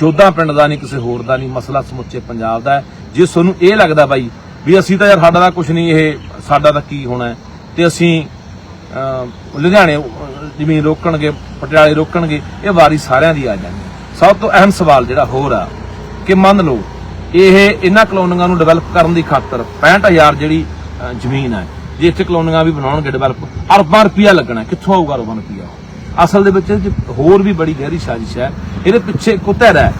ਜੋਧਾ ਪਿੰਡ ਦਾ ਨਹੀਂ ਕਿਸੇ ਹੋਰ ਦਾ ਨਹੀਂ ਮਸਲਾ ਸਮੁੱਚੇ ਪੰਜਾਬ ਦਾ ਜੇ ਤੁਹਾਨੂੰ ਇਹ ਲੱਗਦਾ ਬਾਈ ਵੀ ਅਸੀਂ ਤਾਂ ਯਾਰ ਸਾਡਾ ਦਾ ਕੁਝ ਨਹੀਂ ਇਹ ਸਾਡਾ ਤਾਂ ਕੀ ਹੋਣਾ ਤੇ ਅਸੀਂ ਲੁਧਿਆਣੇ ਜ਼ਮੀਨ ਰੋਕਣਗੇ, ਪਟਿਆਲੇ ਰੋਕਣਗੇ, ਇਹ ਵਾਰੀ ਸਾਰਿਆਂ ਦੀ ਆ ਜਾਣੀ। ਸਭ ਤੋਂ ਅਹਿਮ ਸਵਾਲ ਜਿਹੜਾ ਹੋਰ ਆ ਕਿ ਮੰਨ ਲਓ, ਇਹ ਇਹਨਾਂ ਕਲੋਨੀਆਂ ਨੂੰ ਡਿਵੈਲਪ ਕਰਨ ਦੀ ਖਾਤਰ 65000 ਜਿਹੜੀ ਜ਼ਮੀਨ ਹੈ ਜੇ ਇੱਥੇ ਕਲੋਨੀਆਂ ਵੀ ਬਣਾਉਣਗੇ ਡਿਵੈਲਪ ਅਰਬਾਂ ਰੁਪਈਆ ਲੱਗਣਾ, ਕਿੱਥੋਂ ਆਊਗਾ ਅਰਬਾਂ ਰੁਪਈਆ? ਅਸਲ ਦੇ ਵਿੱਚ ਹੋਰ ਵੀ ਬੜੀ ਗਹਿਰੀ ਸਾਜ਼ਿਸ਼ ਹੈ, ਇਹਦੇ ਪਿੱਛੇ ਇੱਕ ਧਿਰ ਹੈ,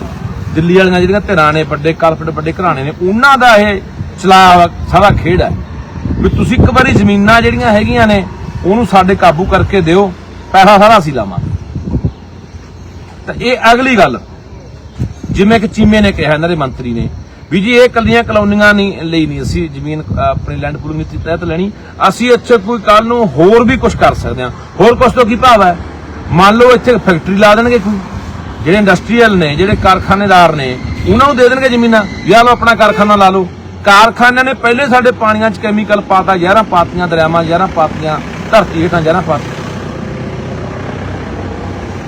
ਦਿੱਲੀ ਵਾਲੀਆਂ ਜਿਹੜੀਆਂ ਧਿਰਾਂ ਨੇ, ਵੱਡੇ ਕਾਰਪੋਰੇਟ ਵੱਡੇ ਘਰਾਣੇ ਨੇ, ਉਹਨਾਂ ਦਾ ਇਹ ਚਲਾ, ਸਾਰਾ ਖੇਡ ਹੈ। ਵੀ ਤੁਸੀਂ ਇੱਕ ਵਾਰੀ ਜ਼ਮੀਨਾਂ ਜਿਹੜੀਆਂ ਹੈਗੀਆਂ ਨੇ, ਉਹਨੂੰ ਸਾਡੇ ਕਾਬੂ ਕਰਕੇ ਦਿਓ, ਪੈਸਾ ਸਾਰਾ ਅਸੀਂ ਲਾਵਾਂਗੇ। ਤਾਂ ਇਹ ਅਗਲੀ ਗੱਲ, ਜਿਵੇਂ ਕਿ ਚੀਮੇ ਨੇ ਕਿਹਾ ਇਹਨਾਂ ਦੇ ਮੰਤਰੀ ਨੇ, ਵੀ ਜੀ ਇਹ ਕੱਲੀਆਂ ਕਲੋਨੀਆਂ ਨਹੀਂ, ਲਈ ਨਹੀਂ ਅਸੀਂ ਜ਼ਮੀਨ, ਆਪਣੀ ਲੈਂਡ ਪੂਲਿੰਗ ਨੀਤੀ ਤਹਿਤ ਲੈਣੀ, ਅਸੀਂ ਇੱਥੇ ਕੋਈ ਕੱਲ ਨੂੰ ਹੋਰ ਵੀ ਕੁਝ ਕਰ ਸਕਦੇ ਹਾਂ। ਹੋਰ ਕੁਝ ਤੋਂ ਕੀ ਭਾਵ ਹੈ? ਮੰਨ ਲਓ ਇੱਥੇ ਫੈਕਟਰੀ ਲਾ ਦੇਣਗੇ ਕੋਈ, ਜਿਹੜੇ ਇੰਡਸਟਰੀਅਲ ਨੇ, ਜਿਹੜੇ ਕਾਰਖਾਨੇਦਾਰ ਨੇ, ਉਹਨਾਂ ਨੂੰ ਦੇ ਦੇਣਗੇ ਜ਼ਮੀਨਾਂ ਯਾ ਲਓ ਆਪਣਾ ਕਾਰਖਾਨਾ ਲਾ ਲਓ। ਕਾਰਖਾਨਿਆਂ ਨੇ ਪਹਿਲੇ ਸਾਡੇ ਪਾਣੀਆਂ 'ਚ ਕੈਮੀਕਲ ਪਾਤਾ ਜ਼ਹਿਰਾਂ ਪਾਤੀਆਂ ਦਰਿਆਵਾਂ ਜ਼ਹਿਰਾਂ ਪਾਤੀਆਂ ਧਰਤੀ ਹੇਠਾਂ ਜ਼ਹਿਰਾਂ ਪਾਤੀਆਂ।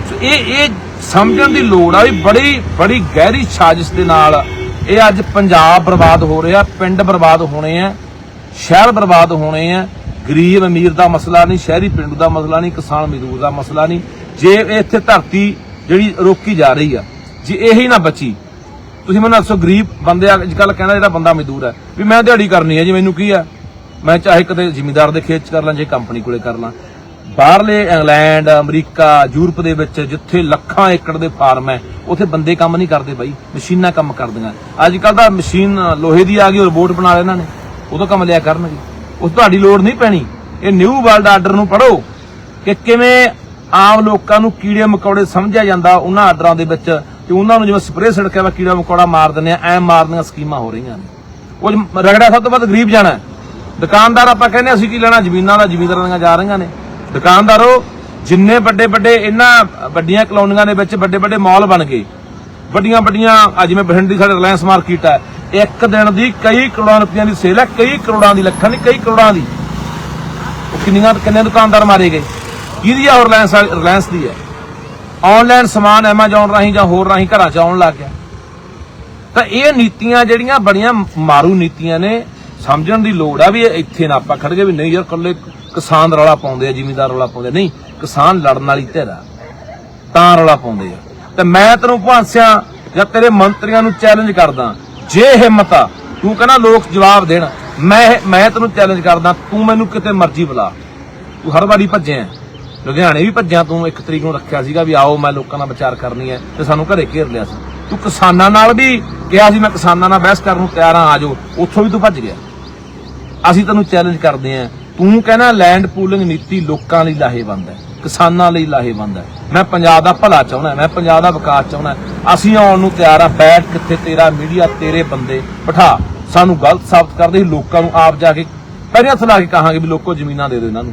ਸੋ ਇਹ ਇਹ ਸਮਝਣ ਦੀ ਲੋੜ ਆ ਵੀ ਬੜੀ ਬੜੀ ਗਹਿਰੀ ਸਾਜ਼ਿਸ਼ ਦੇ ਨਾਲ ਇਹ ਅੱਜ ਪੰਜਾਬ ਬਰਬਾਦ ਹੋ ਰਿਹਾ, ਪਿੰਡ ਬਰਬਾਦ ਹੋਣੇ ਆ, ਸ਼ਹਿਰ ਬਰਬਾਦ ਹੋਣੇ ਆ। ਗਰੀਬ ਅਮੀਰ ਦਾ ਮਸਲਾ ਨਹੀਂ, ਸ਼ਹਿਰੀ ਪਿੰਡੂ ਦਾ ਮਸਲਾ ਨਹੀਂ, ਕਿਸਾਨ ਮਜ਼ਦੂਰ ਦਾ ਮਸਲਾ ਨਹੀਂ। ਜੇ ਇੱਥੇ ਧਰਤੀ ਜਿਹੜੀ ਰੋਕੀ ਜਾ ਰਹੀ ਆ, ਜੇ ਇਹੀ ਨਾ ਬਚੀ ਤੁਸੀਂ ਮੈਨੂੰ ਦੱਸੋ, ਗਰੀਬ ਬੰਦੇ ਅੱਜ ਕੱਲ ਕਹਿੰਦਾ ਜਿਹੜਾ ਬੰਦਾ ਮਜ਼ਦੂਰ ਹੈ, ਵੀ ਮੈਂ ਦਿਹਾੜੀ ਕਰਨੀ ਹੈ ਜੀ, ਮੈਨੂੰ ਕੀ ਆ ਮੈਂ ਚਾਹੇ ਕਦੇ ਜ਼ਿਮੀਂਦਾਰ ਦੇ ਖੇਤ ਚ ਕਰ ਲਾਂ, ਜੇ ਕੰਪਨੀ ਕੋਲੇ ਕਰ ਲਾਂ। ਬਾਹਰਲੇ ਇੰਗਲੈਂਡ, ਅਮਰੀਕਾ, ਯੂਰਪ ਦੇ ਵਿੱਚ ਜਿੱਥੇ ਲੱਖਾਂ ਏਕੜ ਦੇ ਫਾਰਮ ਹੈ, ਉੱਥੇ ਬੰਦੇ ਕੰਮ ਨਹੀਂ ਕਰਦੇ ਬਾਈ, ਮਸ਼ੀਨਾਂ ਕੰਮ ਕਰਦੀਆਂ। ਅੱਜ ਕੱਲ ਤਾਂ ਮਸ਼ੀਨ ਲੋਹੇ ਦੀ ਆ ਗਈ ਰੋਬੋਟ ਬਣਾ ਲਏ ਇਹਨਾਂ ਨੇ, ਉਹ ਤੋਂ ਕੰਮ ਲਿਆ ਕਰਨਗੇ। ਉਸ ਤੁਹਾਡੀ ਲੋੜ ਨਹੀਂ ਪੈਣੀ। ਇਹ ਨਿਊ ਵਰਲਡ ਆਰਡਰ ਨੂੰ ਪੜੋ ਕਿ ਕਿਵੇਂ ਆਮ ਲੋਕਾਂ ਨੂੰ ਕੀੜੇ ਮਕੌੜੇ ਸਮਝਿਆ ਜਾਂਦਾ, ਉਹਨਾਂ ਆਰਡਰਾਂ ਦੇ ਵਿੱਚ ਤੇ ਉਹਨਾਂ ਨੂੰ ਜਿਵੇਂ ਸਪਰੇਅ ਛਿੜਕਿਆ ਵਾ ਕੀੜਾ ਮਕੌੜਾ ਮਾਰ ਦਿੰਦੇ ਆ, ਐ ਮਾਰਦੀਆਂ ਸਕੀਮਾਂ ਹੋ ਰਹੀਆਂ ਨੇ। ਉਹ ਰਗੜਾ ਸਭ ਤੋਂ ਵੱਧ ਗਰੀਬ ਜਾਣਾ ਦੁਕਾਨਦਾਰ ਆਪਾਂ ਕਹਿੰਦੇ ਅਸੀਂ ਕੀ ਲੈਣਾ? ਜ਼ਮੀਨਾਂ ਦਾ, ਜ਼ਮੀਂਦਾਰਾਂ ਦੀਆਂ ਜਾ ਰਹੀਆਂ ਨੇ। ਦੁਕਾਨਦਾਰੋ, ਜਿੰਨੇ ਵੱਡੇ ਵੱਡੇ ਇਹਨਾਂ ਵੱਡੀਆਂ ਕਲੋਨੀਆਂ ਦੇ ਵਿੱਚ ਵੱਡੇ ਵੱਡੇ ਮਾਲ ਬਣ ਗਏ। ਵੱਡੀਆਂ ਵੱਡੀਆਂ ਜਿਵੇਂ ਬਠਿੰਡੇ ਦੀ ਸਾਡੇ ਰਿਲਾਇੰਸ ਮਾਰਕੀਟ ਹੈ, ਇੱਕ ਦਿਨ ਦੀ ਕਈ ਕਰੋੜਾਂ ਰੁਪਈਆਂ ਦੀ ਸੇਲ ਹੈ, ਕਈ ਕਰੋੜਾਂ ਦੀ ਲੱਖਾਂ ਦੀ, ਕਈ ਕਰੋੜਾਂ ਦੀ। ਉਹ ਕਿੰਨੀਆਂ, ਕਿੰਨੇ ਦੁਕਾਨਦਾਰ ਮਾਰੇ ਗਏ? ਕਿਹਦੀ ਆ ਰਿਲਾਇੰਸ ਰਿਲਾਇੰਸ ਦੀ ਹੈ? ਆਨਲਾਈਨ ਸਮਾਨ ਐਮਾਜ਼ੋਨ ਰਾਹੀਂ ਜਾਂ ਹੋਰ ਰਾਹੀਂ ਘਰਾਂ 'ਚ ਆਉਣ ਲੱਗ ਗਿਆ। ਤਾਂ ਇਹ ਨੀਤੀਆਂ ਜਿਹੜੀਆਂ ਬੜੀਆਂ ਮਾਰੂ ਨੀਤੀਆਂ ਨੇ, ਸਮਝਣ ਦੀ ਲੋੜ ਆ ਵੀ ਇੱਥੇ ਨਾ ਆਪਾਂ ਖੜ ਗਏ ਵੀ ਨਹੀਂ ਯਾਰ ਕੱਲੇ ਕਿਸਾਨ ਰੌਲਾ ਪਾਉਂਦੇ ਆ, ਜ਼ਿਮੀਂਦਾਰ ਰੌਲਾ ਪਾਉਂਦੇ ਨਹੀਂ, ਕਿਸਾਨ ਲੜਨ ਵਾਲੀ ਧਿਰ ਆ, ਤਾਂ ਰੌਲਾ ਪਾਉਂਦੇ ਆ। ਤੇ ਮੈਂ ਤੈਨੂੰ ਭਾਂਸਿਆ ਜਾਂ ਤੇਰੇ ਮੰਤਰੀਆਂ ਨੂੰ ਚੈਲੰਜ ਕਰਦਾ, ਜੇ ਹਿੰਮਤ ਆ, ਤੂੰ ਕਹਿੰਦਾ ਲੋਕ ਜਵਾਬ ਦੇਣ। ਮੈਂ ਮੈਂ ਤੈਨੂੰ ਚੈਲੰਜ ਕਰਦਾ, ਤੂੰ ਮੈਨੂੰ ਕਿਤੇ ਮਰਜ਼ੀ ਬੁਲਾ। ਤੂੰ ਹਰ ਵਾਰੀ ਭੱਜਿਆ। ਲੁਧਿਆਣੇ ਵੀ ਭੱਜਿਆ, ਤੂੰ ਇੱਕ ਤਰੀਕ ਨੂੰ ਰੱਖਿਆ ਸੀਗਾ ਵੀ ਆਓ, ਮੈਂ ਲੋਕਾਂ ਨਾਲ ਵਿਚਾਰ ਕਰਨੀ ਹੈ ਤੇ ਸਾਨੂੰ ਘਰੇ ਘੇਰ ਲਿਆ ਸੀ। ਤੂੰ ਕਿਸਾਨਾਂ ਨਾਲ ਵੀ ਕਿਹਾ ਸੀ, ਮੈਂ ਕਿਸਾਨਾਂ ਨਾਲ ਬਹਿਸ ਕਰਨ ਨੂੰ ਤਿਆਰ ਹਾਂ ਆਜੋ ਉੱਥੋਂ ਵੀ ਤੂੰ ਭੱਜ ਗਿਆ। ਅਸੀਂ ਤੈਨੂੰ ਚੈਲੰਜ ਕਰਦੇ ਆਂ ਤੂੰ ਕਹਿੰਦਾ ਲੈਂਡ ਪੂਲਿੰਗ ਨੀਤੀ ਲੋਕਾਂ ਲਈ ਲਾਹੇਵੰਦ ਹੈ, ਕਿਸਾਨਾਂ ਲਈ ਲਾਹੇਵੰਦ ਹੈ। ਮੈਂ ਪੰਜਾਬ ਦਾ ਭਲਾ ਚਾਹੁੰਦਾ, ਮੈਂ ਪੰਜਾਬ ਦਾ ਵਿਕਾਸ ਚਾਹੁੰਦਾ। ਅਸੀਂ ਆਉਣ ਨੂੰ ਤਿਆਰ ਆ ਬੈਠ ਕਿੱਥੇ ਤੇਰਾ ਮੀਡੀਆ ਤੇਰੇ ਬੰਦੇ। ਬਿਠਾ, ਸਾਨੂੰ ਗਲਤ ਸਾਬਤ ਕਰਦੇ ਸੀ ਲੋਕਾਂ ਨੂੰ ਆਪ ਜਾ ਕੇ ਪਹਿਲਾਂ ਹੱਥ ਲਾ ਕੇ ਕਹਾਂਗੇ ਵੀ ਲੋਕੋ ਜ਼ਮੀਨਾਂ ਦੇ ਦਿਓ ਇਹਨਾਂ ਨੂੰ।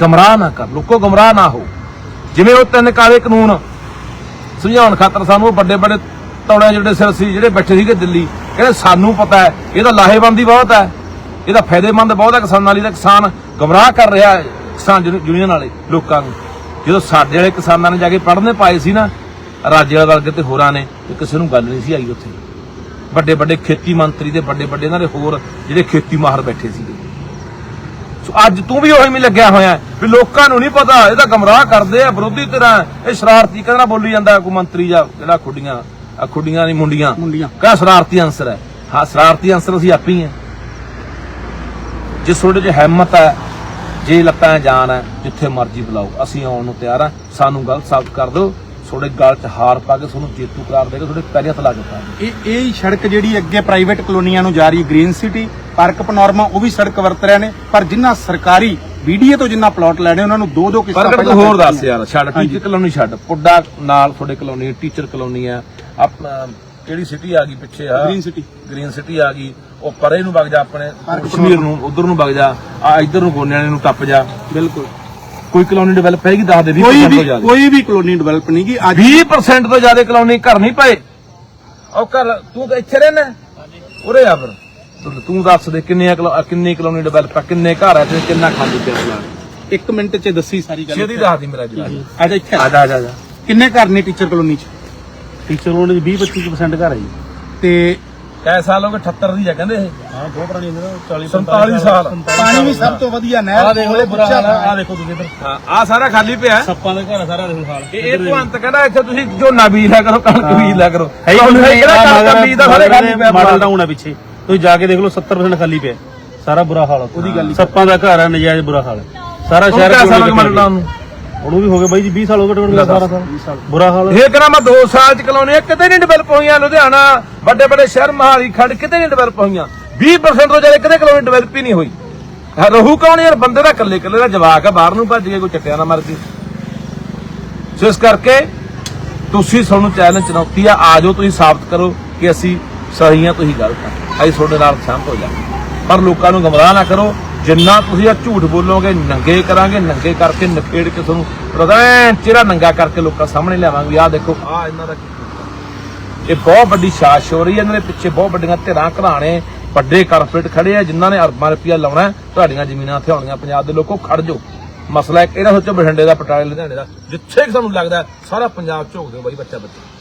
ਗਮਰਾਹ ਨਾ ਕਰ, ਲੋਕੋ ਗਮਰਾਹ ਨਾ ਹੋ। ਜਿਵੇਂ ਉਹ ਤਿੰਨ ਕਾਲੇ ਕਾਨੂੰਨ ਸਮਝਾਉਣ ਖਾਤਰ ਸਾਨੂੰ ਵੱਡੇ ਵੱਡੇ ਤੌੜਿਆਂ ਜਿਹੜੇ ਸਿਰ ਸੀ, ਜਿਹੜੇ ਬੈਠੇ ਸੀਗੇ ਦਿੱਲੀ, ਕਹਿੰਦੇ ਸਾਨੂੰ ਪਤਾ ਹੈ ਇਹਦਾ ਲਾਹੇਵੰਦੀ ਬਹੁਤ ਹੈ। ਇਹਦਾ ਫਾਇਦੇਮੰਦ ਬਹੁਤ ਹੈ, ਕਿਸਾਨਾਂ ਲਈ ਤਾਂ ਕਿਸਾਨ ਗਮਰਾਹ ਕਰ ਰਿਹਾ ਕਿਸਾਨ ਯੂਨੀ- ਯੂਨੀਅਨ ਵਾਲੇ ਲੋਕਾਂ ਨੂੰ। ਜਦੋਂ ਸਾਡੇ ਵਾਲੇ ਕਿਸਾਨਾਂ ਨੇ ਜਾ ਕੇ ਪੜ੍ਹਨੇ ਪਾਏ ਸੀ ਨਾ, ਰਾਜੇ ਵਾਲੇ ਵਰਗੇ ਤੇ ਹੋਰਾਂ ਨੇ, ਤੇ ਕਿਸੇ ਨੂੰ ਗੱਲ ਨਹੀਂ ਸੀ ਆਈ ਉੱਥੇ। ਵੱਡੇ ਵੱਡੇ ਖੇਤੀ ਮੰਤਰੀ ਤੇ ਵੱਡੇ ਵੱਡੇ ਇਹਨਾਂ ਦੇ ਹੋਰ ਜਿਹੜੇ ਖੇਤੀ ਮਾਹਰ ਬੈਠੇ ਸੀਗੇ। ਸੋ ਅੱਜ ਤੂੰ ਵੀ ਉਹੀ ਮੀ ਲੱਗਿਆ ਹੋਇਆ ਵੀ ਲੋਕਾਂ ਨੂੰ ਨਹੀਂ ਪਤਾ ਇਹ ਤਾਂ ਗਮਰਾਹ ਕਰਦੇ ਆ ਵਿਰੋਧੀ ਤਰ੍ਹਾਂ ਇਹ ਸ਼ਰਾਰਤੀ ਕਹਿੰਦਾ ਬੋਲੀ ਜਾਂਦਾ ਕੋਈ ਮੰਤਰੀ ਜਾਂ ਜਿਹੜਾ ਖੁੱਡੀਆਂ ਆ ਖੁੱਡੀਆਂ ਨਹੀਂ ਮੁੰਡੀਆਂ। ਮੁੰਡੀਆਂ। ਕਾ ਸ਼ਰਾਰਤੀ ਅੰਸਰ ਹੈ? ਹਾਂ ਸ਼ਰਾਰਤੀ ਅੰਸਰ ਅਸੀਂ ਆਪੇ ਹੀ ਆ ਜੇ ਤੁਹਾਡੇ 'ਚ ਹਿੰਮਤ ਹੈ ਜੇ ਲੱਤਾਂ ਜਾਨ ਹੈ ਜਿੱਥੇ ਮਰਜ਼ੀ ਬੁਲਾਓ ਅਸੀਂ ਆਉਣ ਨੂੰ ਤਿਆਰ ਆ ਸਾਨੂੰ ਗਲਤ ਸਾਬਤ ਕਰ ਦਿਓ ਤੁਹਾਡੇ ਗਲ 'ਚ ਹਾਰ ਪਾ ਕੇ ਤੁਹਾਨੂੰ ਜੇਤੂ ਕਰਾਰ ਦੇ ਕੇ ਤੁਹਾਡੇ ਪੈਰੀਂ ਹੱਥ ਲਾ ਪਾਵਾਂਗੇ ਇਹ ਇਹ ਸੜਕ ਜਿਹੜੀ ਅੱਗੇ ਪ੍ਰਾਈਵੇਟ ਕਲੋਨੀਆਂ ਨੂੰ ਜਾ ਰਹੀ ਗ੍ਰੀਨ ਸਿਟੀ ਪਾਰਕ ਪਨੋਰਮਾ ਉਹ ਵੀ ਸੜਕ ਵਰਤ ਰਹੇ ਨੇ। ਪਰ ਜਿੰਨਾ ਸਰਕਾਰੀ ਬੀਡੀਏ ਤੋਂ ਜਿੰਨਾ ਪਲਾਟ ਲੈਣੇ ਉਹਨਾਂ ਨੂੰ ਦੋ ਦੋ ਕਿਸ਼ਤਾਂ ਪਰ ਹੋਰ। ਦੱਸ ਯਾਰ ਛੱਡ ਟੀਚਰ ਕਲੋਨੀ ਛੱਡ। ਪੁੱਡਾ ਨਾਲ ਤੁਹਾਡੇ ਕਲੋਨੀ ਟੀਚਰ ਕਲੋਨੀ ਆ ਆਪਣਾ ਕਿਹੜੀ ਸਿਟੀ ਆ ਗਈ ਪਿੱਛੇ? ਆ ਗ੍ਰੀਨ ਸਿਟੀ ਗ੍ਰੀਨ ਸਿਟੀ ਆ ਗਈ। ਉਹ ਪਰੇ ਨੂੰ ਵਗ ਜਾ ਆਪਣੇ ਕਸ਼ਮੀਰ ਨੂੰ ਉਧਰ ਨੂੰ ਵਗ ਜਾ। ਆ ਇੱਧਰ ਨੂੰ ਗੋਨਿਆਂ ਨੂੰ ਟੱਪ ਜਾ। ਬਿਲਕੁਲ। ਕੋਈ ਕਲੋਨੀ ਡਿਵੈਲਪ ਹੈਗੀ? ਦੱਸ ਦੇ 20% ਕੋਈ ਤੋਂ ਜ਼ਿਆਦਾ। ਕੋਈ ਵੀ ਕਲੋਨੀ ਡਿਵੈਲਪ ਨਹੀਂ ਗੀ। ਅੱਜ 20% ਤੋਂ ਜ਼ਿਆਦਾ ਕਲੋਨੀ ਘਰ ਨਹੀਂ ਪਏ। ਉਹ ਘਰ ਤੂੰ ਤਾਂ ਇੱਥੇ ਰਹਿਣਾ। ਉਰੇ ਆ ਫਿਰ। ਤੂੰ- ਤੂੰ ਦੱਸ ਦੇ ਕਿੰਨੇ ਕਿੰਨੀ ਕਲੋਨੀ ਡਿਵੈਲਪ ਆ ਕਿੰਨੇ ਘਰ ਆ ਤੇ ਕਿੰਨਾ ਖਾਲੀ ਪਿਆ ਪਲਾਟ ਇੱਕ ਮਿੰਟ 'ਚ ਦੱਸੀ ਸਾਰੀ ਗੱਲ ਛੇਤੀ ਦੱਸ ਦੀ ਮੇਰਾ ਜਵਾਬ। ਅੱਜ ਇੱਥੇ ਆ। ਆ ਜਾ ਆ ਜਾ ਆ ਜਾ। ਕਿੰਨੇ ਘਰ ਨੇ ਟੀਚਰ ਕਲੋਨੀ 'ਚ? ਟੀਚਰ ਉਹਨਾਂ ਦੇ 20 25% ਘਰ ਹੈ ਜੀ। ਤੇ ਕੈ ਸਾਲ ਹੋ ਗਏ 78 ਦੀ ਆ ਕਹਿੰਦੇ ਇਹ। ਹਾਂ ਬਹੁਤ ਪੁਰਾਣੀ ਹੈ 40 47 ਸਾਲ। ਪਾਣੀ ਵੀ ਸਭ ਤੋਂ ਵਧੀਆ ਨਹਿਰ ਆ ਦੇਖ ਬੁਰਾ ਹਾਲ ਆ ਆ ਆਹ ਦੇਖੋ ਤੁਸੀਂ ਇੱਧਰ। ਹਾਂ ਆ ਸਾਰਾ ਖਾਲੀ ਪਿਆ ਸੱਪਾਂ ਦਾ ਘਰ ਆ ਸਾਰਾ ਦੇਖੋ ਹਾਲ ਇਹ ਇਹ ਭਗਵੰਤ ਕਹਿੰਦਾ ਇੱਥੇ ਤੁਸੀਂ ਝੋਨਾ ਬੀਜ ਲਿਆ ਕਰੋ ਕਣਕ ਬੀਜ ਲਿਆ ਕਰੋ। ਤੁਹਾਨੂੰ ਕਿਹੜਾ ਕਣਕ ਬੀਜ ਦਾ ਸਾਰੇ ਖਾਲੀ ਪਿਆ ਮਾਡਲ ਡਾਊਨ ਹੈ ਪਿੱਛੇ। ਤੁਸੀਂ ਜਾ ਕੇ ਦੇਖ ਲਓ 70% ਖਾਲੀ ਪਿਆ। ਸਾਰਾ ਬੁਰਾ ਹਾਲ ਆ ਉਹਦੀ ਗੱਲ ਹੀ ਸੱਪਾਂ ਦਾ ਘਰ ਆ ਨਜਾਇਜ਼ ਬੁਰਾ ਹਾਲ ਹੈ ਸਾਰਾ ਸ਼ਹਿਰ ਉਹਨੂੰ ਵੀ ਹੋ ਗਏ ਬਾਈ ਜੀ 20 ਸਾਲ ਹੋ ਗਏ ਟੋਟਲ ਸਾਰਾ ਸਾਲ। ਬੁਰਾ ਹਾਲ ਹੈ ਇਹ ਕਹਿੰਦਾ ਮੈਂ 2 ਸਾਲ ਚ ਕਲੋਨੀਆਂ ਕਿਤੇ ਨਹੀਂ ਡਿਵੈਲਪ ਹੋਈਆਂ ਲੁਧਿਆਣਾ ਵੱਡੇ ਵੱਡੇ ਸ਼ਹਿਰ ਮਹਾਲੀ ਖੰਡ ਕਿਤੇ ਨਹੀਂ ਡਿਵੈਲਪ ਹੋਈਆਂ। 20% ਤੋਂ ਜ਼ਿਆਦਾ ਕਿਤੇ ਕਲੋਨੀ ਡਿਵੈਲਪ ਹੀ ਨਹੀਂ ਹੋਈ। ਰਹੂ ਕੌਣ ਯਾਰ? ਬੰਦੇ ਦਾ ਇਕੱਲੇ ਇਕੱਲੇ ਦਾ ਜਵਾਕ ਆ ਬਾਹਰ ਨੂੰ ਭੱਜ ਕੇ ਕੋਈ ਚੱਟਿਆ ਨਾ ਮਰ ਗਈ ਸੋ ਇਸ ਕਰਕੇ ਤੁਸੀਂ ਸਾਨੂੰ ਚੈਲੰਜ ਚੁਣੌਤੀ ਆ ਆ ਜਾਓ ਤੁਸੀਂ ਸਾਬਤ ਕਰੋ ਕਿ ਅਸੀਂ ਸਹੀ ਆ, ਤੁਸੀਂ ਗਲਤ ਆ। ਅਸੀਂ ਤੁਹਾਡੇ ਨਾਲ ਸਹਿਮਤ ਹੋ ਜਾਵਾਂਗੇ। ਪਰ ਲੋਕਾਂ ਨੂੰ ਗਮਰਾਹ ਨਾ ਕਰੋ, ਜਿੰਨਾ ਤੁਸੀਂ ਆ ਝੂਠ ਬੋਲੋਗੇ, ਨੰਗੇ ਕਰਾਂਗੇ, ਨੰਗੇ ਕਰਕੇ ਨਖੇੜ ਕੇ ਤੁਹਾਨੂੰ ਪ੍ਰਧਾਨ ਚਿਹਰਾ ਨੰਗਾ ਕਰਕੇ ਲੋਕਾਂ ਸਾਹਮਣੇ ਲਿਆਵਾਂਗੇ। ਆਹ ਦੇਖੋ ਆ ਇਹਨਾਂ ਦਾ ਇਹ ਬਹੁਤ ਵੱਡੀ ਸਾਜ਼ਿਸ਼ ਹੋ ਰਹੀ ਹੈ। ਇਹਨਾਂ ਦੇ ਪਿੱਛੇ ਬਹੁਤ ਵੱਡੀਆਂ ਧਿਰਾਂ ਘਰਾਣੇ, ਵੱਡੇ ਕਾਰਪੋਰੇਟ ਖੜੇ ਆ, ਜਿਨ੍ਹਾਂ ਨੇ ਅਰਬਾਂ ਰੁਪਇਆ ਲਾਉਣਾ ਤੁਹਾਡੀਆਂ ਜ਼ਮੀਨਾਂ ਹਥਿਆਉਣੀਆਂ ਪੰਜਾਬ ਦੇ ਲੋਕੋ, ਖੜ ਜਾਓ। ਮਸਲਾ ਇੱਕ, ਇਹਦਾ ਸੋਚੋ, ਬਠਿੰਡੇ ਦਾ, ਪਟਿਆਲੇ, ਲੁਧਿਆਣੇ ਦਾ, ਜਿੱਥੇ ਸਾਨੂੰ ਲੱਗਦਾ ਸਾਰਾ ਪੰਜਾਬ ਝੋਕ ਦਿਓ ਬਾਈ ਬੱਚਾ ਬੱਚਾ